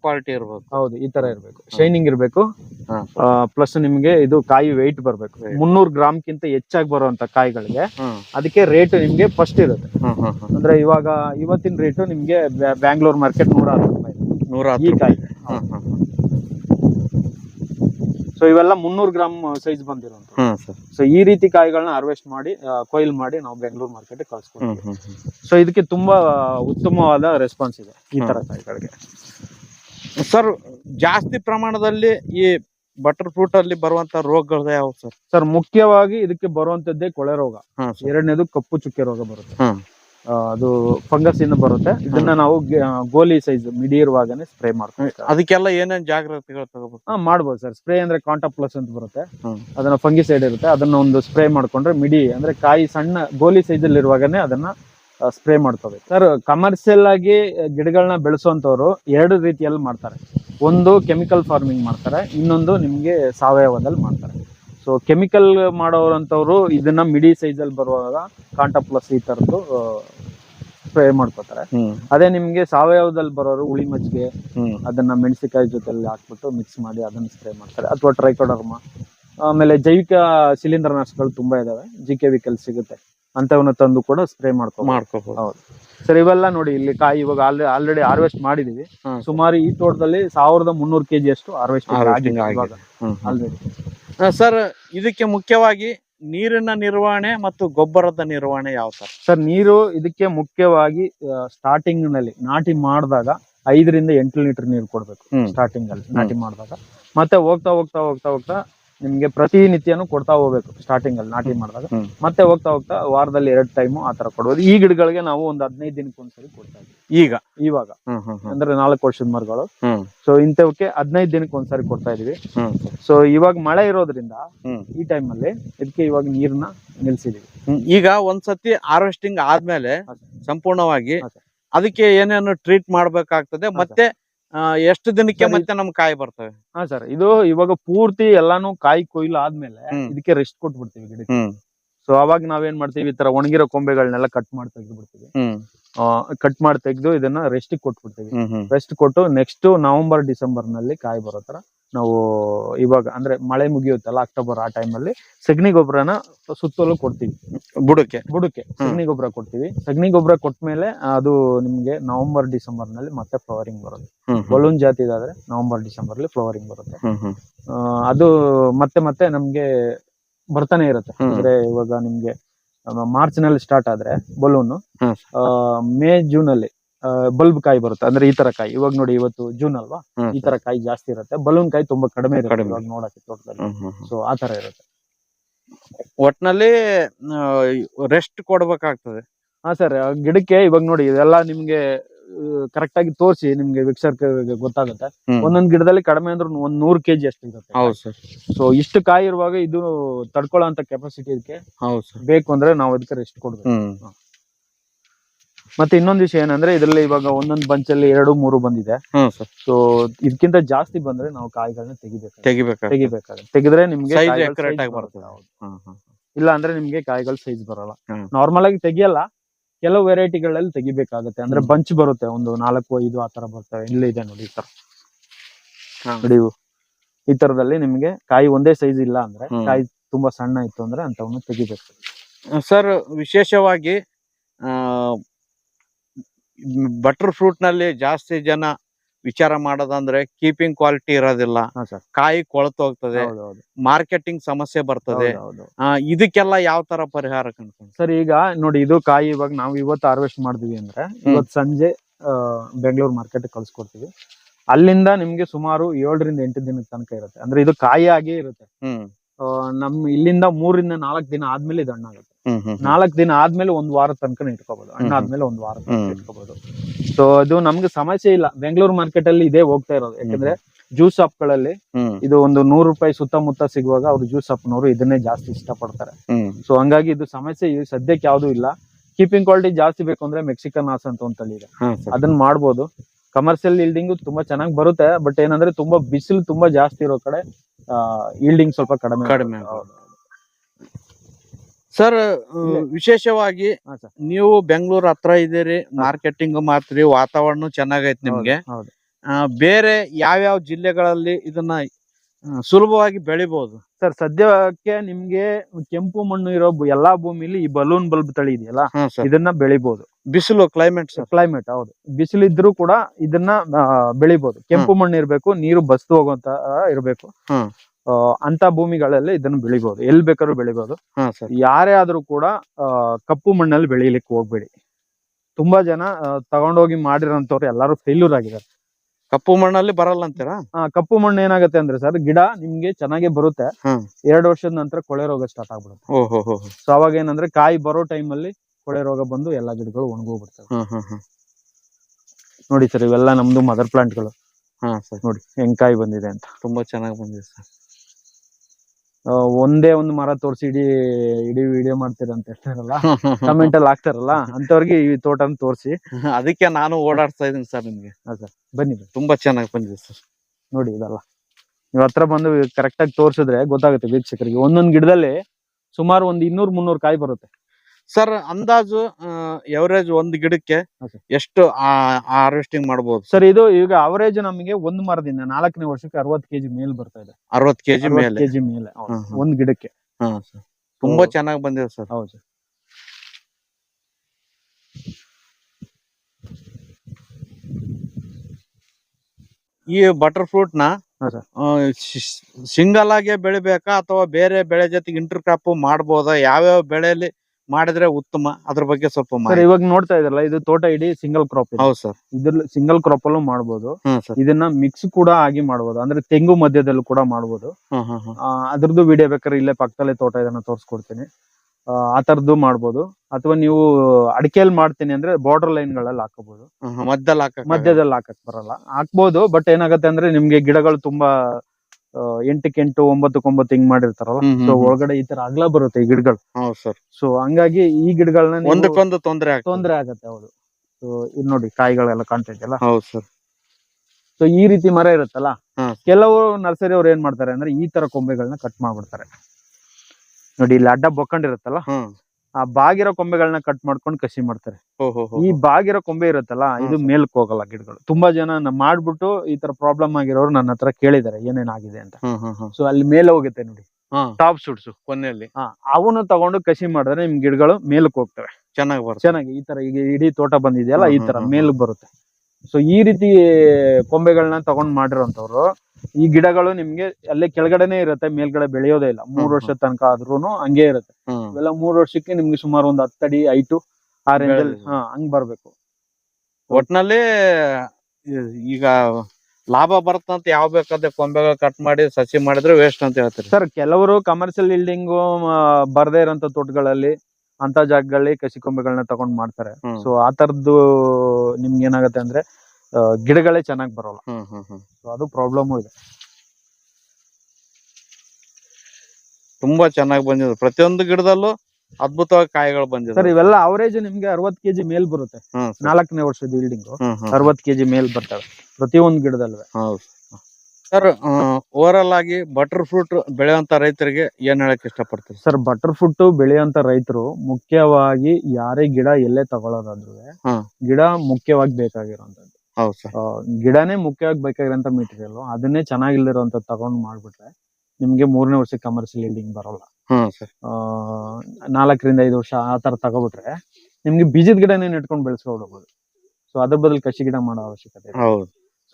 ಕ್ವಾಲಿಟಿ ಇರಬೇಕು. ಹೌದು ಈ ತರ ಇರಬೇಕು. ಶೈನಿಂಗ್ ಇರಬೇಕು. ಪ್ಲಸ್ ನಿಮ್ಗೆ ಇದು ಕಾಯಿ ವೆಯ್ಟ್ ಬರ್ಬೇಕು. ಮುನ್ನೂರ್ ಗ್ರಾಮ್ ಕಿಂತ ಹೆಚ್ಚಾಗಿ ಬರುವಂತ ಕಾಯಿಗಳಿಗೆ ಅದಕ್ಕೆ ರೇಟ್ ನಿಮ್ಗೆ ಫಸ್ಟ್ ಇರುತ್ತೆ. ಅಂದ್ರೆ ಇವಾಗ ಇವತ್ತಿನ ರೇಟ್ ನಿಮ್ಗೆ ಬ್ಯಾ- ಬ್ಯಾಂಗ್ಳೂರ್ ಮಾರ್ಕೆಟ್ ನೂರ ಹತ್ತು ರೂಪಾಯಿ ನೂರ ಈ ಕಾಯಿ. ಸೊ ಇವೆಲ್ಲ ಮುನ್ನೂರು ಗ್ರಾಮ್ ಸೈಜ್ ಬಂದಿರುವಂತ ಹ್ಮ್ ಸರ್. ಸೊ ಈ ರೀತಿ ಕಾಯಿಗಳನ್ನ ಹಾರ್ವೆಸ್ಟ್ ಮಾಡಿ ಕೊಯ್ಲ್ ಮಾಡಿ ನಾವು ಬೆಂಗಳೂರು ಮಾರ್ಕೆಟ್ ಕಳ್ಸ್ಕೊಡ್ತೀವಿ. ಸೊ ಇದಕ್ಕೆ ತುಂಬಾ ಉತ್ತಮವಾದ ರೆಸ್ಪಾನ್ಸ್ ಇದೆ ಈ ತರ ಕಾಯಿಗಳಿಗೆ. ಸರ್ ಜಾಸ್ತಿ ಪ್ರಮಾಣದಲ್ಲಿ ಈ ಬಟರ್ ಫ್ರೂಟ್ ಅಲ್ಲಿ ಬರುವಂತ ರೋಗಗಳ ಯಾವ ಸರ್? ಸರ್ ಮುಖ್ಯವಾಗಿ ಇದಕ್ಕೆ ಬರುವಂತದ್ದೇ ಕೊಳೆ ರೋಗ. ಎರಡನೇದು ಕಪ್ಪು ಚುಕ್ಕೆ ರೋಗ ಬರುತ್ತೆ. ಅದು ಫಂಗಸ್ ಇಂದ ಬರುತ್ತೆ. ಇದನ್ನ ನಾವು ಗೋಲಿ ಸೈಜ್ ಮಿಡಿ ಇರುವಾಗನೆ ಸ್ಪ್ರೇ ಮಾಡ್ತೀವಿ ಅದಕ್ಕೆಲ್ಲ ಏನೇನ್ ಜಾಗ್ರತೆಗಳು ತಗೋಬೇಕು? ಹಾ ಮಾಡ್ಬೋದು ಸರ್. ಸ್ಪ್ರೇ ಅಂದ್ರೆ ಕಾಂಟಾ ಪ್ಲಸ್ ಅಂತ ಬರುತ್ತೆ. ಅದನ್ನ ಫಂಗಿ ಸೈಡ್ ಇರುತ್ತೆ. ಅದನ್ನ ಒಂದು ಸ್ಪ್ರೇ ಮಾಡ್ಕೊಂಡ್ರೆ ಮಿಡಿ ಅಂದ್ರೆ ಕಾಯಿ ಸಣ್ಣ ಗೋಲಿ ಸೈಜ್ ಅಲ್ಲಿ ಇರುವಾಗನೇ ಅದನ್ನ ಸ್ಪ್ರೇ ಮಾಡ್ತವೆ ಸರ್ ಕಮರ್ಷಿಯಲ್ ಆಗಿ ಗಿಡಗಳನ್ನ ಬೆಳೆಸುವಂತವ್ರು ಎರಡು ರೀತಿಯಲ್ಲಿ ಮಾಡ್ತಾರೆ. ಒಂದು ಕೆಮಿಕಲ್ ಫಾರ್ಮಿಂಗ್ ಮಾಡ್ತಾರೆ. ಇನ್ನೊಂದು ನಿಮ್ಗೆ ಸಾವಯವದಲ್ಲಿ ಮಾಡ್ತಾರೆ. ಸೊ ಕೆಮಿಕಲ್ ಮಾಡೋರಂಥವ್ರು ಇದನ್ನ ಮಿಡಿ ಸೈಜ್ ಅಲ್ಲಿ ಬರುವಾಗ ಕಾಂಟ ಪ್ಲಸ್ ಈ ತರದ್ದು ಸ್ಪ್ರೇ ಮಾಡ್ಕೋತಾರೆ. ಅದೇ ನಿಮ್ಗೆ ಸಾವಯವದಲ್ಲಿ ಬರೋರು ಹುಳಿ ಮಜ್ಜಿಗೆ ಅದನ್ನ ಮೆಣಸಿನಕಾಯಿ ಜೊತೆಲಿ ಹಾಕ್ಬಿಟ್ಟು ಮಿಕ್ಸ್ ಮಾಡಿ ಅದನ್ನ ಸ್ಪ್ರೇ ಮಾಡ್ತಾರೆ. ಅಥವಾ ಟ್ರೈಕೋಡರ್ಮ ಆಮೇಲೆ ಜೈವಿಕ ಶಿಲೀಂಧ್ರನಾಶಕಗಳು ತುಂಬಾ ಇದಾವೆ. ಜಿ ಕೆ ವಿಕಲ್ ಸಿಗುತ್ತೆ. ಅಂತವನ್ನ ತಂದು ಕೂಡ ಸ್ಪ್ರೇ ಮಾಡ್ಕೊ ಮಾಡ್ಕೋಬಹುದು ಹೌದು. ಸರ್ ಇವೆಲ್ಲ ನೋಡಿ ಇಲ್ಲಿ ಕಾಯಿ ಇವಾಗ ಆಲ್ರೆಡಿ ಹಾರ್ವೆಸ್ಟ್ ಮಾಡಿದೀವಿ. ಸುಮಾರು ಈ ತೋಟದಲ್ಲಿ ಸಾವಿರದ ಮುನ್ನೂರು ಕೆಜಿ ಅಷ್ಟು ಹಾರ್ವೆಸ್ಟ್ ಆಲ್ರೆಡಿ ಸರ್ ಇದಕ್ಕೆ ಮುಖ್ಯವಾಗಿ ನೀರಿನ ನಿರ್ವಹಣೆ ಮತ್ತು ಗೊಬ್ಬರದ ನಿರ್ವಹಣೆ ಯಾವ ಸರ್? ಸರ್ ನೀರು ಇದಕ್ಕೆ ಮುಖ್ಯವಾಗಿ ಸ್ಟಾರ್ಟಿಂಗ್ನಲ್ಲಿ ನಾಟಿ ಮಾಡಿದಾಗ ಐದರಿಂದ ಎಂಟು ಲೀಟರ್ ನೀರು ಕೊಡ್ಬೇಕು ಸ್ಟಾರ್ಟಿಂಗ್ ಅಲ್ಲಿ ನಾಟಿ ಮಾಡಿದಾಗ. ಮತ್ತೆ ಹೋಗ್ತಾ ಹೋಗ್ತಾ ಹೋಗ್ತಾ ಹೋಗ್ತಾ ನಿಮ್ಗೆ ಪ್ರತಿನಿತ್ಯನು ಕೊಡ್ತಾ ಹೋಗ್ಬೇಕು ಸ್ಟಾರ್ಟಿಂಗ್ ಅಲ್ಲಿ ನಾಟಿ ಮಾಡಿದಾಗ. ಮತ್ತೆ ಹೋಗ್ತಾ ಹೋಗ್ತಾ ವಾರದಲ್ಲಿ ಎರಡು ಟೈಮು ಆ ತರ ಕೊಡ್ಬೋದು. ಈ ಗಿಡಗಳಿಗೆ ನಾವು ಒಂದು ಹದಿನೈದು ದಿನಕ್ಕೆ ಒಂದ್ಸರಿ ಕೊಡ್ತಾ ಇದ್ದೀವಿ. ಈಗ? ಇವಾಗ. ಅಂದ್ರೆ ನಾಲ್ಕು ವರ್ಷದ ಮರಗಳು. ಸೊ ಇಂಥವಕ್ಕೆ ಹದಿನೈದು ದಿನಕ್ಕೆ ಒಂದ್ಸರಿ ಕೊಡ್ತಾ ಇದೀವಿ ಸೊ ಇವಾಗ ಮಳೆ ಇರೋದ್ರಿಂದ ಈ ಟೈಮ್ ಅಲ್ಲಿ ಇದಕ್ಕೆ ಇವಾಗ ನೀರ್ನ ನಿಲ್ಸಿದೀವಿ. ಈಗ ಒಂದ್ಸತಿ ಹಾರ್ವೆಸ್ಟಿಂಗ್ ಆದ್ಮೇಲೆ ಸಂಪೂರ್ಣವಾಗಿ ಅದಕ್ಕೆ ಏನೇನು ಟ್ರೀಟ್ ಮಾಡ್ಬೇಕಾಗ್ತದೆ ಮತ್ತೆ ಎಷ್ಟು ದಿನಕ್ಕೆ ಮತ್ತೆ ನಮ್ ಕಾಯಿ ಬರ್ತವೆ? ಹಾ ಸರ್ ಇದು ಇವಾಗ ಪೂರ್ತಿ ಎಲ್ಲಾನು ಕಾಯಿ ಕೊಯ್ಲು ಆದ್ಮೇಲೆ ಇದಕ್ಕೆ ರೆಸ್ಟ್ ಕೊಟ್ಬಿಡ್ತೀವಿ ಗಿಡಕ್ಕೆ. ಸೊ ಅವಾಗ ನಾವೇನ್ ಮಾಡ್ತೀವಿ ಈ ತರ ಒಣಗಿರೋ ಕೊಂಬೆಗಳನ್ನೆಲ್ಲ ಕಟ್ ಮಾಡಿ ತೆಗೆದ್ಬಿಡ್ತೀವಿ. ಬಿಡ್ತೀವಿ ಕಟ್ ಮಾಡಿ ತೆಗೆದು ಇದನ್ನ ರೆಸ್ಟ್ ಕೊಟ್ಬಿಡ್ತೀವಿ. ರೆಸ್ಟ್ ಕೊಟ್ಟು ನೆಕ್ಸ್ಟ್ ನವೆಂಬರ್ ಡಿಸೆಂಬರ್ನಲ್ಲಿ ಕಾಯಿ ಬರೋ ತರ ನಾವು ಇವಾಗ ಅಂದ್ರೆ ಮಳೆ ಮುಗಿಯುತ್ತಲ್ಲ ಅಕ್ಟೋಬರ್ ಆ ಟೈಮಲ್ಲಿ ಅಲ್ಲಿ ಸಗಣಿ ಗೊಬ್ಬರನ ಸುತ್ತಲೂ ಕೊಡ್ತೀವಿ. ಬುಡಕ್ಕೆ. ಬುಡಕ್ಕೆ. ಸಗಣಿ ಗೊಬ್ಬರ ಕೊಡ್ತೀವಿ. ಸಗಣಿ ಗೊಬ್ಬರ ಕೊಟ್ಮೇಲೆ ಅದು ನಿಮ್ಗೆ ನವೆಂಬರ್ ಡಿಸೆಂಬರ್ನಲ್ಲಿ ಮತ್ತೆ ಫ್ಲವರಿಂಗ್ ಬರುತ್ತೆ. ಬಲೂನ್ ಜಾತಿ ಇದಾದ್ರೆ ನವೆಂಬರ್ ಡಿಸೆಂಬರ್ ಅಲ್ಲಿ ಫ್ಲವರಿಂಗ್ ಬರುತ್ತೆ ಅದು ಮತ್ತೆ ಮತ್ತೆ ನಮ್ಗೆ ಬರ್ತಾನೆ ಇರುತ್ತೆ. ಅಂದ್ರೆ ಇವಾಗ ನಿಮ್ಗೆ ಮಾರ್ಚ್ನಲ್ಲಿ ಸ್ಟಾರ್ಟ್ ಆದ್ರೆ ಬಲೂನ್. ಮೇ ಜೂನ್ ಅಲ್ಲಿ ಬಲ್ಬ್ ಕಾಯಿ ಬರುತ್ತೆ. ಅಂದ್ರೆ ಈ ತರ ಕಾಯಿ. ಇವಾಗ ನೋಡಿ ಇವತ್ತು ಜೂನ್ ಅಲ್ವಾ? ಹ್ಮ್ ಈ ತರ ಕಾಯಿ ಜಾಸ್ತಿ ಇರುತ್ತೆ. ಬಲೂನ್ ಕಾಯಿ ತುಂಬಾ ಕಡಿಮೆ ಇರುತ್ತೆ ಕಡಿಮೆ. ಇವಾಗ ನೋಡಕ್ಕೆ ತೋಟದಲ್ಲಿ. ಹ್ಮ್ ಹ್ಮ್ ಹ್ಮ್. ಸೊ ಆ ತರ ಇರುತ್ತೆ. ಒಟ್ನಲ್ಲಿ ರೆಸ್ಟ್ ಕೊಡ್ಬೇಕಾಗ್ತದೆ. ಹಾ ಸರ್ ಗಿಡಕ್ಕೆ ಇವಾಗ ನೋಡಿ ಇದೆಲ್ಲ ನಿಮ್ಗೆ ಕರೆಕ್ಟ್ ಆಗಿ ತೋರಿಸಿ ನಿಮ್ಗೆ ವಿಕ್ಸರ್ ಗೊತ್ತಾಗುತ್ತೆ. ಹ್ಮ್. ಒಂದೊಂದ್ ಗಿಡದಲ್ಲಿ ಕಡಿಮೆ ಅಂದ್ರೆ ಒಂದ್ ನೂರ್ ಕೆಜಿ ಅಷ್ಟು ಇರುತ್ತೆ. ಹೌದು ಸರ್. ಸೊ ಇಷ್ಟು ಕಾಯಿ ಇರುವಾಗ ಇದು ತಡ್ಕೊಳ್ಳೋ ಅಂತ ಕೆಪಾಸಿಟಿ ಇದಕ್ಕೆ ಹೌದು ಸರ್. ಬೇಕು ಅಂದ್ರೆ ನಾವು ಅದಕ್ಕೆ ರೆಸ್ಟ್ ಕೊಡ್ಬೇಕು. ಹ್ಮ್. ಮತ್ತೆ ಇನ್ನೊಂದ್ ವಿಷಯ ಏನಂದ್ರೆ ಇದರಲ್ಲಿ ಇವಾಗ ಒಂದೊಂದ್ ಬಂಚಲ್ಲಿ ಎರಡು ಮೂರು ಬಂದಿದೆ ಹ್ಮ್ ಸರ್ ಸೊ ಇದಕ್ಕಿಂತ ಜಾಸ್ತಿ ಬಂದ್ರೆ ನಾವು ಕಾಯಿಗಳನ್ನ ತೆಗಿಬೇಕು ತೆಗಿಬೇಕು ತೆಗಿಬೇಕಾಗುತ್ತೆ ತೆಗೆದ್ರೆ ನಿಮ್ಗೆ Size ಕಾಯಿಗಳ accurate size ಆಗಿ ಬರುತ್ತೆ. ಬರ್ತದೆ. ಹೌದು. ಹ್ಮ್ ಹ್ಮ್ ಇಲ್ಲ ಅಂದ್ರೆ ನಿಮ್ಗೆ ಕಾಯಿಗಳ ಸೈಜ್ ಬರಲ್ಲ ಹ್ಮ್. ನಾರ್ಮಲ್ ಆಗಿ ತೆಗಿಯಲ್ಲ ಕೆಲವು ವೆರೈಟಿಗಳಲ್ಲಿ ತೆಗಿಬೇಕಾಗುತ್ತೆ ಅಂದ್ರೆ ಬಂಚ್ ಬರುತ್ತೆ ಒಂದು ನಾಲ್ಕು ಐದು ಆ ತರ ಬರ್ತವೆ ಇಲ್ಲಿ ಇದೆ ನೋಡಿ ಈ ತರ ಹಾ. ನೋಡಿ ಇವು. ಈ ತರದಲ್ಲಿ ನಿಮ್ಗೆ ಕಾಯಿ ಒಂದೇ ಸೈಜ್ ಇಲ್ಲ ಅಂದ್ರೆ ಹ್ಮ್. ಕಾಯಿ ತುಂಬಾ ಸಣ್ಣ ಇತ್ತು ಅಂದ್ರೆ ಅಂತವನ್ನ ತೆಗಿಬೇಕು ಸರ್ ವಿಶೇಷವಾಗಿ ಬಟರ್ ಫ್ರೂಟ್ನಲ್ಲಿ ಜಾಸ್ತಿ ಜನ ವಿಚಾರ ಮಾಡೋದಂದ್ರೆ ಕೀಪಿಂಗ್ ಕ್ವಾಲಿಟಿ ಇರೋದಿಲ್ಲ. ಕಾಯಿ ಕೊಳತು ಹೋಗ್ತದೆ. ಹೌದು ಹೌದು. ಮಾರ್ಕೆಟಿಂಗ್ ಸಮಸ್ಯೆ ಬರ್ತದೆ. ಇದಕ್ಕೆಲ್ಲ ಯಾವ ತರ ಪರಿಹಾರ ಕಂಡ್ಕೊಂಡು ಸರ್ ಈಗ ನೋಡಿ ಇದು ಕಾಯಿ ಇವಾಗ ನಾವು ಇವತ್ತು ಹಾರ್ವೆಸ್ಟ್ ಮಾಡಿದ್ವಿ ಅಂದ್ರೆ ಇವತ್ತು ಸಂಜೆ ಬೆಂಗಳೂರು ಮಾರ್ಕೆಟ್ ಕಳ್ಸಿಕೊಡ್ತೀವಿ. ಅಲ್ಲಿಂದ ನಿಮ್ಗೆ ಸುಮಾರು ಏಳರಿಂದ ಎಂಟು ದಿನದ ತನಕ ಇರುತ್ತೆ. ಅಂದ್ರೆ ಇದು ಕಾಯಿ ಆಗಿ ಇರುತ್ತೆ ನಮ್ ಇಲ್ಲಿಂದ ಮೂರಿಂದ ನಾಲ್ಕು ದಿನ ಆದ್ಮೇಲೆ ಇದು ಹಣ್ಣಾಗುತ್ತೆ. ನಾಲ್ಕು ದಿನ ಆದ್ಮೇಲೆ ಒಂದ್ ವಾರ ತನಕ ಇಟ್ಕೋಬಹುದು ಹಣ್ಣು. ಆದ್ಮೇಲೆ ಒಂದ್ ವಾರ ಇಟ್ಕೋಬಹುದು ಸೊ ಅದು ನಮ್ಗೆ ಸಮಸ್ಯೆ ಇಲ್ಲ. ಬೆಂಗಳೂರು ಮಾರ್ಕೆಟ್ ಅಲ್ಲಿ ಇದೇ ಹೋಗ್ತಾ ಇರೋದು. ಯಾಕಂದ್ರೆ ಜ್ಯೂಸ್ಗಳಲ್ಲಿ ಇದು ಒಂದು ನೂರು ರೂಪಾಯಿ ಸುತ್ತಮುತ್ತ ಸಿಗುವಾಗ ಅವ್ರು ಜ್ಯೂಸ್ ಶಾಪ್ನವರು ಇದನ್ನೇ ಜಾಸ್ತಿ ಇಷ್ಟಪಡ್ತಾರೆ. ಸೊ ಹಂಗಾಗಿ ಇದು ಸಮಸ್ಯೆ ಸದ್ಯಕ್ಕೆ ಯಾವ್ದು ಇಲ್ಲ. ಕೀಪಿಂಗ್ ಕ್ವಾಲಿಟಿ ಜಾಸ್ತಿ ಬೇಕು ಅಂದ್ರೆ ಮೆಕ್ಸಿಕನ್ ಹಾಸ್ ಅಂತ ಒಂದ್ ತಳಿ ಇದೆ. ಅದನ್ನ ಮಾಡ್ಬೋದು. ಕಮರ್ಷಿಯಲ್ ಈಲ್ಡಿಂಗ್ ತುಂಬಾ ಚೆನ್ನಾಗಿ ಬರುತ್ತೆ. ಬಟ್ ಏನಂದ್ರೆ ತುಂಬಾ ಬಿಸಿಲು ತುಂಬಾ ಜಾಸ್ತಿ ಇರೋ ಕಡೆ ಇಲ್ಡಿಂಗ್ ಸ್ವಲ್ಪ ಕಡಿಮೆ ಕಡಿಮೆ. ಸರ್ ವಿಶೇಷವಾಗಿ ನೀವು ಬೆಂಗಳೂರು ಹತ್ರ ಇದೀರಿ ಮಾರ್ಕೆಟಿಂಗ್ ಮಾಡ್ತೀರಿ ವಾತಾವರಣ ಚೆನ್ನಾಗೈತೆ ನಿಮ್ಗೆ. ಬೇರೆ ಯಾವ್ಯಾವ ಜಿಲ್ಲೆಗಳಲ್ಲಿ ಇದನ್ನ ಸುಲಭವಾಗಿ ಬೆಳಿಬಹುದು ಸರ್ ಸದ್ಯಕ್ಕೆ ನಿಮ್ಗೆ ಕೆಂಪು ಮಣ್ಣು ಇರೋ ಎಲ್ಲಾ ಭೂಮಿಲಿ ಈ ಬಲೂನ್ ಬಲ್ಬ್ ತಳಿ ಇದೆಯಲ್ಲ ಇದನ್ನ ಬೆಳಿಬಹುದು ಬಿಸಿಲು ಕ್ಲೈಮೇಟ್ ಕ್ಲೈಮೇಟ್ ಹೌದು. ಬಿಸಿಲಿದ್ರು ಕೂಡ ಇದನ್ನ ಬೆಳಿಬಹುದು ಕೆಂಪು ಮಣ್ಣು ಇರ್ಬೇಕು ನೀರು ಬಸ್ತು ಹೋಗುವಂತ ಇರ್ಬೇಕು. ಅಂತ ಭೂಮಿಗಳಲ್ಲಿ ಇದನ್ನ ಬೆಳಿಬಹುದು ಎಲ್ಲಿ ಬೇಕಾದ್ರೂ ಬೆಳಿಬಹುದು ಯಾರೇ ಆದ್ರೂ ಕೂಡ ಕಪ್ಪು ಮಣ್ಣಲ್ಲಿ ಬೆಳಿಲಿಕ್ಕೆ ಹೋಗ್ಬೇಡಿ. ತುಂಬಾ ಜನ ತಗೊಂಡೋಗಿ ಮಾಡಿರೋಂಥವ್ರು ಎಲ್ಲಾರು ಫೇಲ್ಯೂರ್ ಆಗಿದ್ದಾರೆ. ಕಪ್ಪು ಮಣ್ಣಲ್ಲಿ ಬರಲ್ಲ ಅಂತೀರಾ? ಕಪ್ಪು ಮಣ್ಣು ಏನಾಗುತ್ತೆ ಅಂದ್ರೆ ಸರ್ ಗಿಡ ನಿಮ್ಗೆ ಚೆನ್ನಾಗಿ ಬರುತ್ತೆ. ಎರಡ್ ವರ್ಷದ ನಂತರ ಕೊಳೆ ರೋಗ ಸ್ಟಾರ್ಟ್ ಆಗ್ಬಿಡುತ್ತೆ. ಸೊ ಅವಾಗ ಏನಂದ್ರೆ ಕಾಯಿ ಬರೋ ಟೈಮ್ ಅಲ್ಲಿ ಕೊಳೆ ರೋಗ ಬಂದು ಎಲ್ಲಾ ಗಿಡಗಳು ಒಣಗೋಗ್ಬಿಡ್ತವೆ. ನೋಡಿ ಸರ್ ಇವೆಲ್ಲ ನಮ್ದು ಮದರ್ ಪ್ಲಾಂಟ್ಗಳು ಹಾ ಸರ್. ನೋಡಿ ಹೆಂಗ್ ಕಾಯಿ ಬಂದಿದೆ ಅಂತ. ತುಂಬಾ ಚೆನ್ನಾಗಿ ಬಂದಿದೆ ಸರ್. ಒಂದೇ ಒಂದು ಮರ ತೋರಿಸಿ ಇಡೀ ಇಡೀ ವಿಡಿಯೋ ಮಾಡ್ತೀರ ಅಂತ ಹೇಳ್ತಾರಲ್ಲ ಕಮೆಂಟ್ ಅಲ್ಲಿ ಹಾಕ್ತಾರಲ್ಲ ಅಂತವ್ರಿಗೆ ಈ ತೋಟನ ತೋರಿಸಿ. ಅದಕ್ಕೆ ನಾನು ಓಡಾಡ್ತಾ ಇದ್ದೀನಿ ಸರ್ ನಿಮ್ಗೆ. ಬನ್ನಿ ಬನ್ನಿ. ತುಂಬಾ ಚೆನ್ನಾಗಿ ಬಂದಿದೆ ಸರ್. ನೋಡಿ ಇದಲ್ಲ. ನೀವು ಹತ್ರ ಬಂದು ಕರೆಕ್ಟ್ ಆಗಿ ತೋರಿಸಿದ್ರೆ ಗೊತ್ತಾಗುತ್ತೆ ವೀಕ್ಷಕರಿಗೆ. ಒಂದೊಂದು ಗಿಡದಲ್ಲಿ ಸುಮಾರು ಒಂದು ಇನ್ನೂರ್ ಮುನ್ನೂರು ಕಾಯಿ ಬರುತ್ತೆ. ಸರ್ ಅಂದಾಜು ಎವರೇಜ್ ಒಂದು ಗಿಡಕ್ಕೆ. ಎಷ್ಟು ಹಾರ್ವೆಸ್ಟಿಂಗ್ ಮಾಡಬಹುದು ಸರ್ ಇದು ಈಗ ಅವರೇಜ್ ನಮಗೆ ಒಂದು ಮರದಿಂದ ನಾಲ್ಕನೇ ವರ್ಷಕ್ಕೆ ಅರವತ್ ಕೆಜಿ ಮೇಲ್ ಬರ್ತಾ ಇದೆ. ಅರವತ್ ಕೆಜಿ ಮೇಲೆ? ಕೆಜಿ ಮೇಲೆ. ಒಂದ್ ಗಿಡಕ್ಕೆ. ತುಂಬಾ ಚೆನ್ನಾಗಿ ಬಂದಿದೆ ಸರ್. ಹೌದು ಈ ಬಟರ್ ಫ್ರೂಟ್ನ. ಸಿಂಗಲ್ ಆಗಿ ಬೆಳಿಬೇಕಾ ಅಥವಾ ಬೇರೆ ಬೆಳೆ ಜೊತೆಗೆ ಇಂಟರ್ ಕ್ರಾಪ್ ಮಾಡ್ಬೋದಾ? ಯಾವ್ಯಾವ ಬೆಳೆಯಲ್ಲಿ ಮಾಡಿದ್ರೆ ಉತ್ತಮ ಅದ್ರ ಬಗ್ಗೆ ಸ್ವಲ್ಪ ಸರ್ ಇವಾಗ ನೋಡ್ತಾ ಇದ್ರಲ್ಲ ಇದು ತೋಟ ಇಡೀ ಸಿಂಗಲ್ ಕ್ರಾಪ್ ಹೌದು ಸರ್. ಇದ್ರಲ್ಲಿ ಸಿಂಗಲ್ ಕ್ರಾಪ್ ಅಲ್ಲೂ ಮಾಡ್ಬೋದು. ಹ್ಮ್ ಇದನ್ನ ಮಿಕ್ಸ್ ಕೂಡ ಆಗಿ ಮಾಡ್ಬೋದು. ಅಂದ್ರೆ ತೆಂಗು ಮಧ್ಯದಲ್ಲೂ ಕೂಡ ಆ, ಅದ್ರದ್ದು ವಿಡಿಯೋ ಬೇಕಾದ್ರೆ ಇಲ್ಲೇ ಪಕ್ಕದಲ್ಲೇ ತೋಟ ಇದನ್ನ ತೋರಿಸ್ಕೊಡ್ತೀನಿ. ಆ, ತರದ್ದು ಮಾಡ್ಬೋದು. ಅಥವಾ ನೀವು ಅಡಿಕೆಯಲ್ಲಿ ಮಾಡ್ತೀನಿ ಅಂದ್ರೆ ಬಾರ್ಡರ್ ಲೈನ್ಗಳಲ್ಲಿ ಹಾಕಬಹುದು ಮಧ್ಯದಲ್ಲಿ ಹಾಕಕ್ ಬರಲ್ಲ. ಹಾಕ್ಬಹುದು ಬಟ್ ಏನಾಗತ್ತೆ ಅಂದ್ರೆ ನಿಮ್ಗೆ ಗಿಡಗಳು ತುಂಬಾ ಆ, ಎಂಟಕ್ಕೆ ಎಂಟು ಒಂಬತ್ತಕ್ಕೆ ಒಂಬತ್ತು ಹಿಂಗ್ ಮಾಡಿರ್ತಾರಲ್ಲ? ಹ್ಮ್ ಹ್ಮ್ ಸೊ ಹ್ಮ್. ಒಳಗಡೆ ಈ ತರ ಅಗಲ ಬರುತ್ತೆ ಈ ಗಿಡಗಳು. ಹೌದು ಸರ್. ಸೊ ಹಂಗಾಗಿ ಈ ಗಿಡಗಳನ್ನ ಒಂದಕ್ಕೊಂದು ತೊಂದರೆ ಆಗ್ತದೆ. ತೊಂದ್ರೆ ಆಗತ್ತೆ ಹೌದು. ಸೊ ಇದು ನೋಡಿ ಕಾಯಿಗಳೆಲ್ಲ ಕಾಣ್ತೈತಲ್ಲ ಹೌದು ಸರ್. ಸೊ ಈ ರೀತಿ ಮರ ಇರುತ್ತಲ್ಲ? ಹಾ. ಕೆಲವು ನರ್ಸರಿ ಅವ್ರು ಏನ್ ಮಾಡ್ತಾರೆ ಅಂದ್ರೆ ಈ ತರ ಕೊಂಬೆಗಳನ್ನ ಕಟ್ ಮಾಡ್ಬಿಡ್ತಾರೆ. ನೋಡಿ ಇಲ್ಲಿ ಅಡ್ಡ ಬೊಕ್ಕಂಡಿರುತ್ತಲ್ಲ ಹ್ಮ್ ಆ ಬಾಗಿರೋ ಕೊಂಬೆಗಳನ್ನ ಕಟ್ ಮಾಡ್ಕೊಂಡು ಕಸಿ ಮಾಡ್ತಾರೆ. ಈ ಬಾಗಿರೋ ಕೊಂಬೆ ಇರುತ್ತಲ್ಲ ಇದು ಮೇಲ್ಕ್ ಹೋಗಲ್ಲ ಗಿಡಗಳು. ತುಂಬಾ ಜನ ಮಾಡ್ಬಿಟ್ಟು ಈ ತರ ಪ್ರಾಬ್ಲಮ್ ಆಗಿರೋರು ನನ್ನ ಹತ್ರ ಕೇಳಿದ್ದಾರೆ ಏನೇನಾಗಿದೆ ಅಂತ. ಸೊ ಅಲ್ಲಿ ಮೇಲೆ ಹೋಗುತ್ತೆ ನೋಡಿ. ಟಾಪ್ ಸುಡ್ಸು ಕೊನೆಯಲ್ಲಿ. ಅವನು ತಗೊಂಡು ಕಸಿ ಮಾಡಿದ್ರೆ ನಿಮ್ ಗಿಡಗಳು ಮೇಲಕ್ ಹೋಗ್ತವೆ. ಚೆನ್ನಾಗಿ ಬರುತ್ತೆ. ಚೆನ್ನಾಗಿ ಈ ತರ ಈಗ ಇಡೀ ತೋಟ ಬಂದಿದೆಯಲ್ಲ ಈ ತರ. ಮೇಲಕ್ ಬರುತ್ತೆ. ಸೊ ಈ ರೀತಿ ಕೊಂಬೆಗಳನ್ನ ತಗೊಂಡ್ ಮಾಡಿರೋಂಥವ್ರು ಈ ಗಿಡಗಳು ನಿಮ್ಗೆ ಅಲ್ಲೇ ಕೆಳಗಡೆನೆ ಇರುತ್ತೆ ಮೇಲ್ಗಡೆ ಬೆಳೆಯೋದೇ ಇಲ್ಲ. ಮೂರ್ ವರ್ಷದ ತನಕ ಆದ್ರೂನು ಹಂಗೆ ಇರುತ್ತೆ. ಇವೆಲ್ಲ ಮೂರ್ ವರ್ಷಕ್ಕೆ ನಿಮ್ಗೆ ಸುಮಾರು ಒಂದ್ ಹತ್ತಡಿ ಐಟು ಆ ಹಾ ಹಂಗ್ ಬರ್ಬೇಕು. ಒಟ್ನಲ್ಲಿ ಈಗ ಲಾಭ ಬರುತ್ತಂತ ಯಾವ ಬೇಕಾದ್ರೆ ಕೊಂಬೆಗಳು ಕಟ್ ಮಾಡಿ ಸಸಿ ಮಾಡಿದ್ರೆ ವೇಸ್ಟ್ ಅಂತ ಹೇಳ್ತಾರೆ. ಸರ್ ಕೆಲವರು ಕಮರ್ಷಿಯಲ್ ಇಲ್ಡಿಂಗು ಬರದೇ ಇರೋಂಥ ತೋಟಗಳಲ್ಲಿ ಅಂತ ಜಾಗಗಳಲ್ಲಿ ಕಸಿ ಕೊಂಬೆಗಳನ್ನ ತಗೊಂಡ್ ಮಾಡ್ತಾರೆ. ಸೊ ಆ ತರದ್ದು ನಿಮ್ಗೆ ಏನಾಗುತ್ತೆ ಅಂದ್ರೆ ಗಿಡಗಳೇ ಚೆನ್ನಾಗಿ ಬರೋಲ್ಲ. ಸೊ ಅದು ಪ್ರಾಬ್ಲಮ್ ಇದೆ. ತುಂಬಾ ಚೆನ್ನಾಗಿ ಬಂದಿದೆ. ಪ್ರತಿಯೊಂದು ಗಿಡದಲ್ಲೂ ಅದ್ಭುತವಾಗಿ ಕಾಯಿಗಳು ಬಂದಿದೆ ಸರ್ ಇವೆಲ್ಲ ಅವರೇಜ್ ನಿಮ್ಗೆ ಅರವತ್ ಕೆಜಿ ಮೇಲ್ ಬರುತ್ತೆ. ನಾಲ್ಕನೇ ವರ್ಷದ ಬಿಲ್ಡಿಂಗ್ ಅರವತ್ ಕೆಜಿ ಮೇಲ್ ಬರ್ತವೆ. ಪ್ರತಿಯೊಂದು ಗಿಡದಲ್ವೇ. ಹೌದು. ಸರ್ ಓವರಾಲ್ ಆಗಿ ಬಟರ್ ಫ್ರೂಟ್ ಬೆಳೆಯುವಂತ ರೈತರಿಗೆ ಏನ್ ಹೇಳಕ್ ಇಷ್ಟಪಡ್ತೀರಿ? ಸರ್ ಬಟರ್ ಫ್ರೂಟ್ ಬೆಳೆಯುವಂತ ರೈತರು ಮುಖ್ಯವಾಗಿ ಯಾರೇ ಗಿಡ ಎಲ್ಲೇ ತಗೊಳ್ಳೋದಾದ್ರು ಗಿಡ ಮುಖ್ಯವಾಗಿ ಬೇಕಾಗಿರೋಂಥದ್ದು. ಹೌದು ಸರ್ ಆ, ಗಿಡನೇ ಮುಖ್ಯವಾಗಿ ಬೇಕಾಗಿರೋಂಥ ಮೆಟೀರಿಯಲ್ ಅದನ್ನೇ ಚೆನ್ನಾಗಿಲ್ಲಿರುವಂತ ತಗೊಂಡ್ ಮಾಡ್ಬಿಟ್ರೆ ನಿಮ್ಗೆ ಮೂರನೇ ವರ್ಷಕ್ಕೆ ಕಮರ್ಷಿಯಲ್ ಇಲ್ಡಿಂಗ್ ಬರೋಲ್ಲ ನಾಲ್ಕರಿಂದ ಐದು ವರ್ಷ ಆ ತರ ತಗೊಬಿಟ್ರೆ ನಿಮ್ಗೆ ಬೀಜದ ಗಿಡನೇ ಇಟ್ಕೊಂಡು ಬೆಳೆಸ್ಕೊಂಡು ಹೋಗ್ಬೋದು ಸೊ ಅದ್ರ ಬದಲು ಕಸಿ ಗಿಡ ಮಾಡೋ ಅವಶ್ಯಕತೆ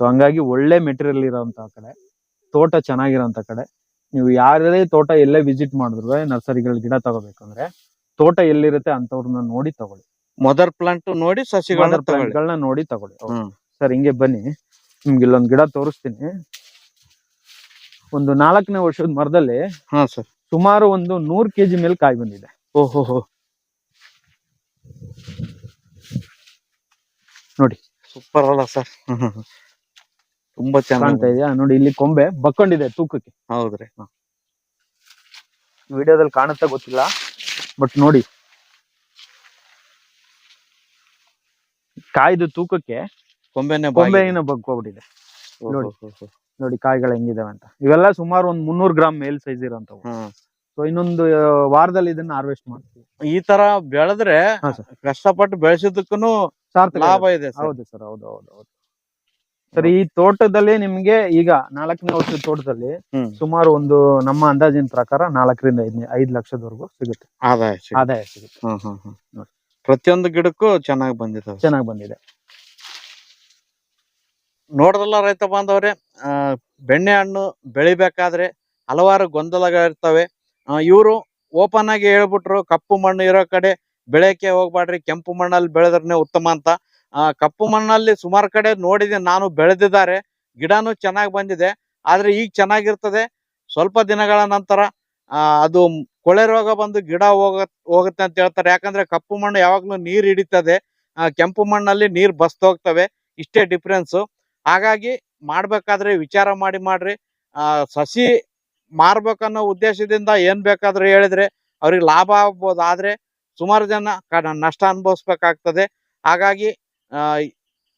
ಸೊ ಹಂಗಾಗಿ ಒಳ್ಳೆ ಮೆಟೀರಿಯಲ್ ಇರೋಂಥ ಕಡೆ ತೋಟ ಚೆನ್ನಾಗಿರೋಂತ ಕಡೆ ನೀವು ಯಾರೇ ತೋಟ ಎಲ್ಲೇ ವಿಸಿಟ್ ಮಾಡಿದ್ರು ನರ್ಸರಿಗಳ ಗಿಡ ತಗೋಬೇಕಂದ್ರೆ ತೋಟ ಎಲ್ಲಿರುತ್ತೆ ಅಂತವ್ರನ್ನ ನೋಡಿ ತಗೊಳ್ಳಿ. ಮದರ್ ಪ್ಲಾಂಟ್ ನೋಡಿ ಸಸಿಗಳನ್ನ ತಗೊಳ್ಳಿ. ಗಳನ್ನ ನೋಡಿ ತಗೊಳ್ಳಿ. ಸರ್ ಹಿಂಗೆ ಬನ್ನಿ. ನಿಮ್ಗೆ ಇಲ್ಲೊಂದು ಗಿಡ ತೋರಿಸ್ತೀನಿ. ಒಂದು ನಾಲ್ಕನೇ ವರ್ಷದ ಮರದಲ್ಲಿ ಹಾ ಸರ್. ಸುಮಾರು ಒಂದು ನೂರ್ ಕೆಜಿ ಮೇಲೆ ಕಾಯಿ ಬಂದಿದೆ. ಓಹೋ ನೋಡಿ. ಸೂಪರ್ ಅಲ್ಲ ಸರ್. ತುಂಬಾ ಕಾಣ್ತಾ ಚೆನ್ನಾಗಿ ಇದೆಯಾ? ನೋಡಿ ಇಲ್ಲಿ ಕೊಂಬೆ ಬಕ್ಕೊಂಡಿದೆ ತೂಕಕ್ಕೆ. ಹೌದ್ರಿ. ವಿಡಿಯೋದಲ್ಲಿ ಕಾಣುತ್ತಾ ಗೊತ್ತಿಲ್ಲ ಬಟ್ ನೋಡಿ. ಕಾಯ್ದು ತೂಕಕ್ಕೆ ಕೊಂಬೆನೆ ಕೊಂಬೆ ಬಗ್ಕೋಬಿಟ್ಟಿದೆ. ನೋಡಿ. ನೋಡಿ ಕಾಯಿಗಳು ಹೆಂಗಿದಾವೆ ಅಂತ. ಇವೆಲ್ಲ ಸುಮಾರು ಒಂದ್ ಮುನ್ನೂರು ಗ್ರಾಮ್ ಮೇಲ್ ಸೈಜ್ ಇರೋಂಥವು. ಸೊ ಇನ್ನೊಂದು ಆ, ವಾರದಲ್ಲಿ ಇದನ್ನ ಹಾರ್ವೆಸ್ಟ್ ಮಾಡ್ತೀವಿ. ಈ ತರ ಬೆಳೆದ್ರೆ ಹಾ, sir. ಕಷ್ಟಪಟ್ಟು ಬೆಳೆಸಿದ್ದಕ್ಕೂ ಸಾರ್ಥಕ ಲಾಭ. ಇದೆ ಸರ್. ಹೌದು ಸರ್. ಹೌದು ಹೌದು ಹೌದು. ಸರ್ ಈ ತೋಟದಲ್ಲಿ ನಿಮ್ಗೆ ಈಗ ನಾಲ್ಕನೇ ವರ್ಷದ ತೋಟದಲ್ಲಿ ಹ್ಮ್. ಸುಮಾರು ಒಂದು ನಮ್ಮ ಅಂದಾಜಿನ ಪ್ರಕಾರ ನಾಲ್ಕರಿಂದ ಐದ್ ಐದ್ ಲಕ್ಷದವರೆಗೂ ಸಿಗುತ್ತೆ. ಆದಾಯ ಸಿಗುತ್ತೆ. ಆದಾಯ ಸಿಗುತ್ತೆ. ಹ್ಮ್ ಹ್ಮ್ ಹ್ಮ್. ನೋಡಿ. ಪ್ರತಿಯೊಂದು ಗಿಡಕ್ಕೂ ಚೆನ್ನಾಗಿ ಬಂದಿದೆ ಚೆನ್ನಾಗಿ ಬಂದಿದೆ. ನೋಡ್ರಲ್ಲ ರೈತ ಬಾಂಧವ್ರೆ ಆ, ಬೆಣ್ಣೆ ಹಣ್ಣು ಬೆಳಿಬೇಕಾದ್ರೆ ಹಲವಾರು ಗೊಂದಲಗಳಿರ್ತವೆ ಇವರು ಓಪನ್ ಆಗಿ ಹೇಳ್ಬಿಟ್ರು ಕಪ್ಪು ಮಣ್ಣು ಇರೋ ಕಡೆ ಬೆಳೆಯಕ್ಕೆ ಹೋಗ್ಬೇಡ್ರಿ ಕೆಂಪು ಮಣ್ಣಲ್ಲಿ ಬೆಳೆದ್ರೆ ಉತ್ತಮ ಅಂತ. ಆ, ಕಪ್ಪು ಮಣ್ಣಲ್ಲಿ ಸುಮಾರು ಕಡೆ ನೋಡಿದೆ ನಾನು ಬೆಳೆದಿದ್ದಾರೆ ಗಿಡನೂ ಚೆನ್ನಾಗಿ ಬಂದಿದೆ ಆದ್ರೆ ಈಗ ಚೆನ್ನಾಗಿರ್ತದೆ. ಸ್ವಲ್ಪ ದಿನಗಳ ನಂತರ ಅದು ಕೊಳೆ ರೋಗ ಬಂದು ಗಿಡ ಹೋಗ ಹೋಗುತ್ತೆ ಅಂತ ಹೇಳ್ತಾರೆ. ಯಾಕಂದ್ರೆ ಕಪ್ಪು ಮಣ್ಣು ಯಾವಾಗ್ಲೂ ನೀರ್ ಹಿಡಿತದೆ ಕೆಂಪು ಮಣ್ಣಲ್ಲಿ ನೀರ್ ಬಸ್ತೋಗ್ತವೆ ಇಷ್ಟೇ ಡಿಫ್ರೆನ್ಸ್. ಹಾಗಾಗಿ ಮಾಡ್ಬೇಕಾದ್ರೆ ವಿಚಾರ ಮಾಡಿ ಮಾಡ್ರಿ. ಆ ಸಸಿ ಮಾರ್ಬೇಕನ್ನೋ ಉದ್ದೇಶದಿಂದ ಏನ್ ಬೇಕಾದರೂ ಹೇಳಿದ್ರೆ ಅವ್ರಿಗೆ ಲಾಭ ಆಗ್ಬೋದು. ಆದ್ರೆ ಸುಮಾರು ಜನ ನಷ್ಟ ಅನುಭವಿಸ್ಬೇಕಾಗ್ತದೆ. ಹಾಗಾಗಿ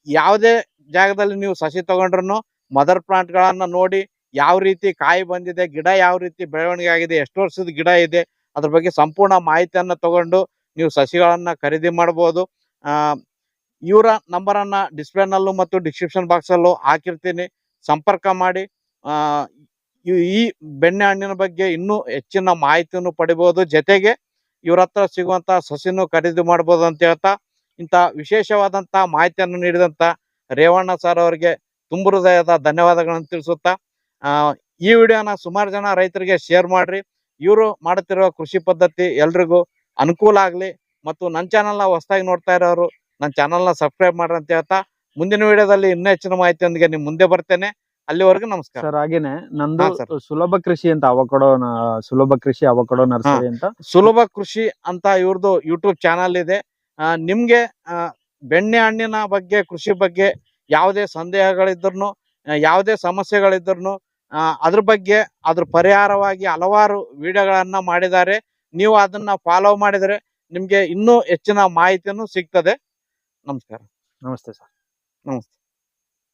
ಯಾವುದೇ ಜಾಗದಲ್ಲಿ ನೀವು ಸಸಿ ತಗೊಂಡ್ರು ಮದರ್ ಪ್ಲಾಂಟ್ ಗಳನ್ನ ನೋಡಿ ಯಾವ ರೀತಿ ಕಾಯಿ ಬಂದಿದೆ, ಗಿಡ ಯಾವ ರೀತಿ ಬೆಳವಣಿಗೆ ಆಗಿದೆ, ಎಷ್ಟು ವರ್ಷದ ಗಿಡ ಇದೆ, ಅದ್ರ ಬಗ್ಗೆ ಸಂಪೂರ್ಣ ಮಾಹಿತಿಯನ್ನು ತಗೊಂಡು ನೀವು ಸಸಿಗಳನ್ನು ಖರೀದಿ ಮಾಡಬಹುದು ಆ, ಇವರ ನಂಬರನ್ನು ಡಿಸ್ಪ್ಲೇನಲ್ಲೂ ಮತ್ತು ಡಿಸ್ಕ್ರಿಪ್ಷನ್ ಬಾಕ್ಸಲ್ಲೂ ಹಾಕಿರ್ತೀನಿ. ಸಂಪರ್ಕ ಮಾಡಿ. ಈ- ಬೆಣ್ಣೆ ಹಣ್ಣಿನ ಬಗ್ಗೆ ಇನ್ನೂ ಹೆಚ್ಚಿನ ಮಾಹಿತಿಯನ್ನು ಪಡಿಬೋದು. ಜೊತೆಗೆ ಇವ್ರ ಹತ್ರ ಸಿಗುವಂತ ಸಸಿನೂ ಖರೀದಿ ಮಾಡಬಹುದು ಅಂತ ಹೇಳ್ತಾ ಇಂಥ ವಿಶೇಷವಾದಂತ ಮಾಹಿತಿಯನ್ನು ನೀಡಿದಂತ ರೇವಣ್ಣ ಸರ್ ಅವರಿಗೆ ತುಂಬ ಹೃದಯದ ಧನ್ಯವಾದಗಳನ್ನು ತಿಳಿಸುತ್ತಾ ಆ ಈ ವಿಡಿಯೋನ ಸುಮಾರು ಜನ ರೈತರಿಗೆ ಶೇರ್ ಮಾಡ್ರಿ. ಇವರು ಮಾಡುತ್ತಿರುವ ಕೃಷಿ ಪದ್ಧತಿ ಎಲ್ರಿಗೂ ಅನುಕೂಲ ಆಗ್ಲಿ ಮತ್ತು ನನ್ನ ಚಾನಲ್ನ ಹೊಸದಾಗಿ ನೋಡ್ತಾ ಇರೋರು ನನ್ನ ಚಾನಲ್ನ ಸಬ್ಸ್ಕ್ರೈಬ್ ಮಾಡ್ರಿ ಅಂತ ಹೇಳ್ತಾ ಮುಂದಿನ ವಿಡಿಯೋದಲ್ಲಿ ಇನ್ನೂ ಹೆಚ್ಚಿನ ಮಾಹಿತಿಯೊಂದಿಗೆ ನಿಮ್ ಮುಂದೆ ಬರ್ತೇನೆ. ಅಲ್ಲಿವರೆಗೂ ನಮಸ್ಕಾರ. ಸರ್ ಹಾಗೇನೆ. ನಂದು ಸುಲಭ ಕೃಷಿ ಅಂತ ಅವಕಡೋ ಸುಲಭ ಕೃಷಿ ಅವಕಡೋ ನರ್ಸರಿ ಅಂತ. ಸುಲಭ ಕೃಷಿ ಅಂತ ಇವ್ರದ್ದು ಯೂಟ್ಯೂಬ್ ಚಾನಲ್ ಇದೆ. ನಿಮ್ಗೆ ಬೆಣ್ಣೆ ಹಣ್ಣಿನ ಬಗ್ಗೆ ಕೃಷಿ ಬಗ್ಗೆ ಯಾವುದೇ ಸಂದೇಹಗಳಿದ್ರು ಯಾವುದೇ ಸಮಸ್ಯೆಗಳಿದ್ರು ಅದ್ರ ಬಗ್ಗೆ ಅದ್ರ ಪರಿಹಾರವಾಗಿ ಹಲವಾರು ವಿಡಿಯೋಗಳನ್ನ ಮಾಡಿದ್ದಾರೆ. ನೀವು ಅದನ್ನ ಫಾಲೋ ಮಾಡಿದರೆ ನಿಮ್ಗೆ ಇನ್ನೂ ಹೆಚ್ಚಿನ ಮಾಹಿತಿನೂ ಸಿಗ್ತದೆ. ನಮಸ್ಕಾರ. ನಮಸ್ತೆ ಸರ್. ನಮಸ್ತೆ.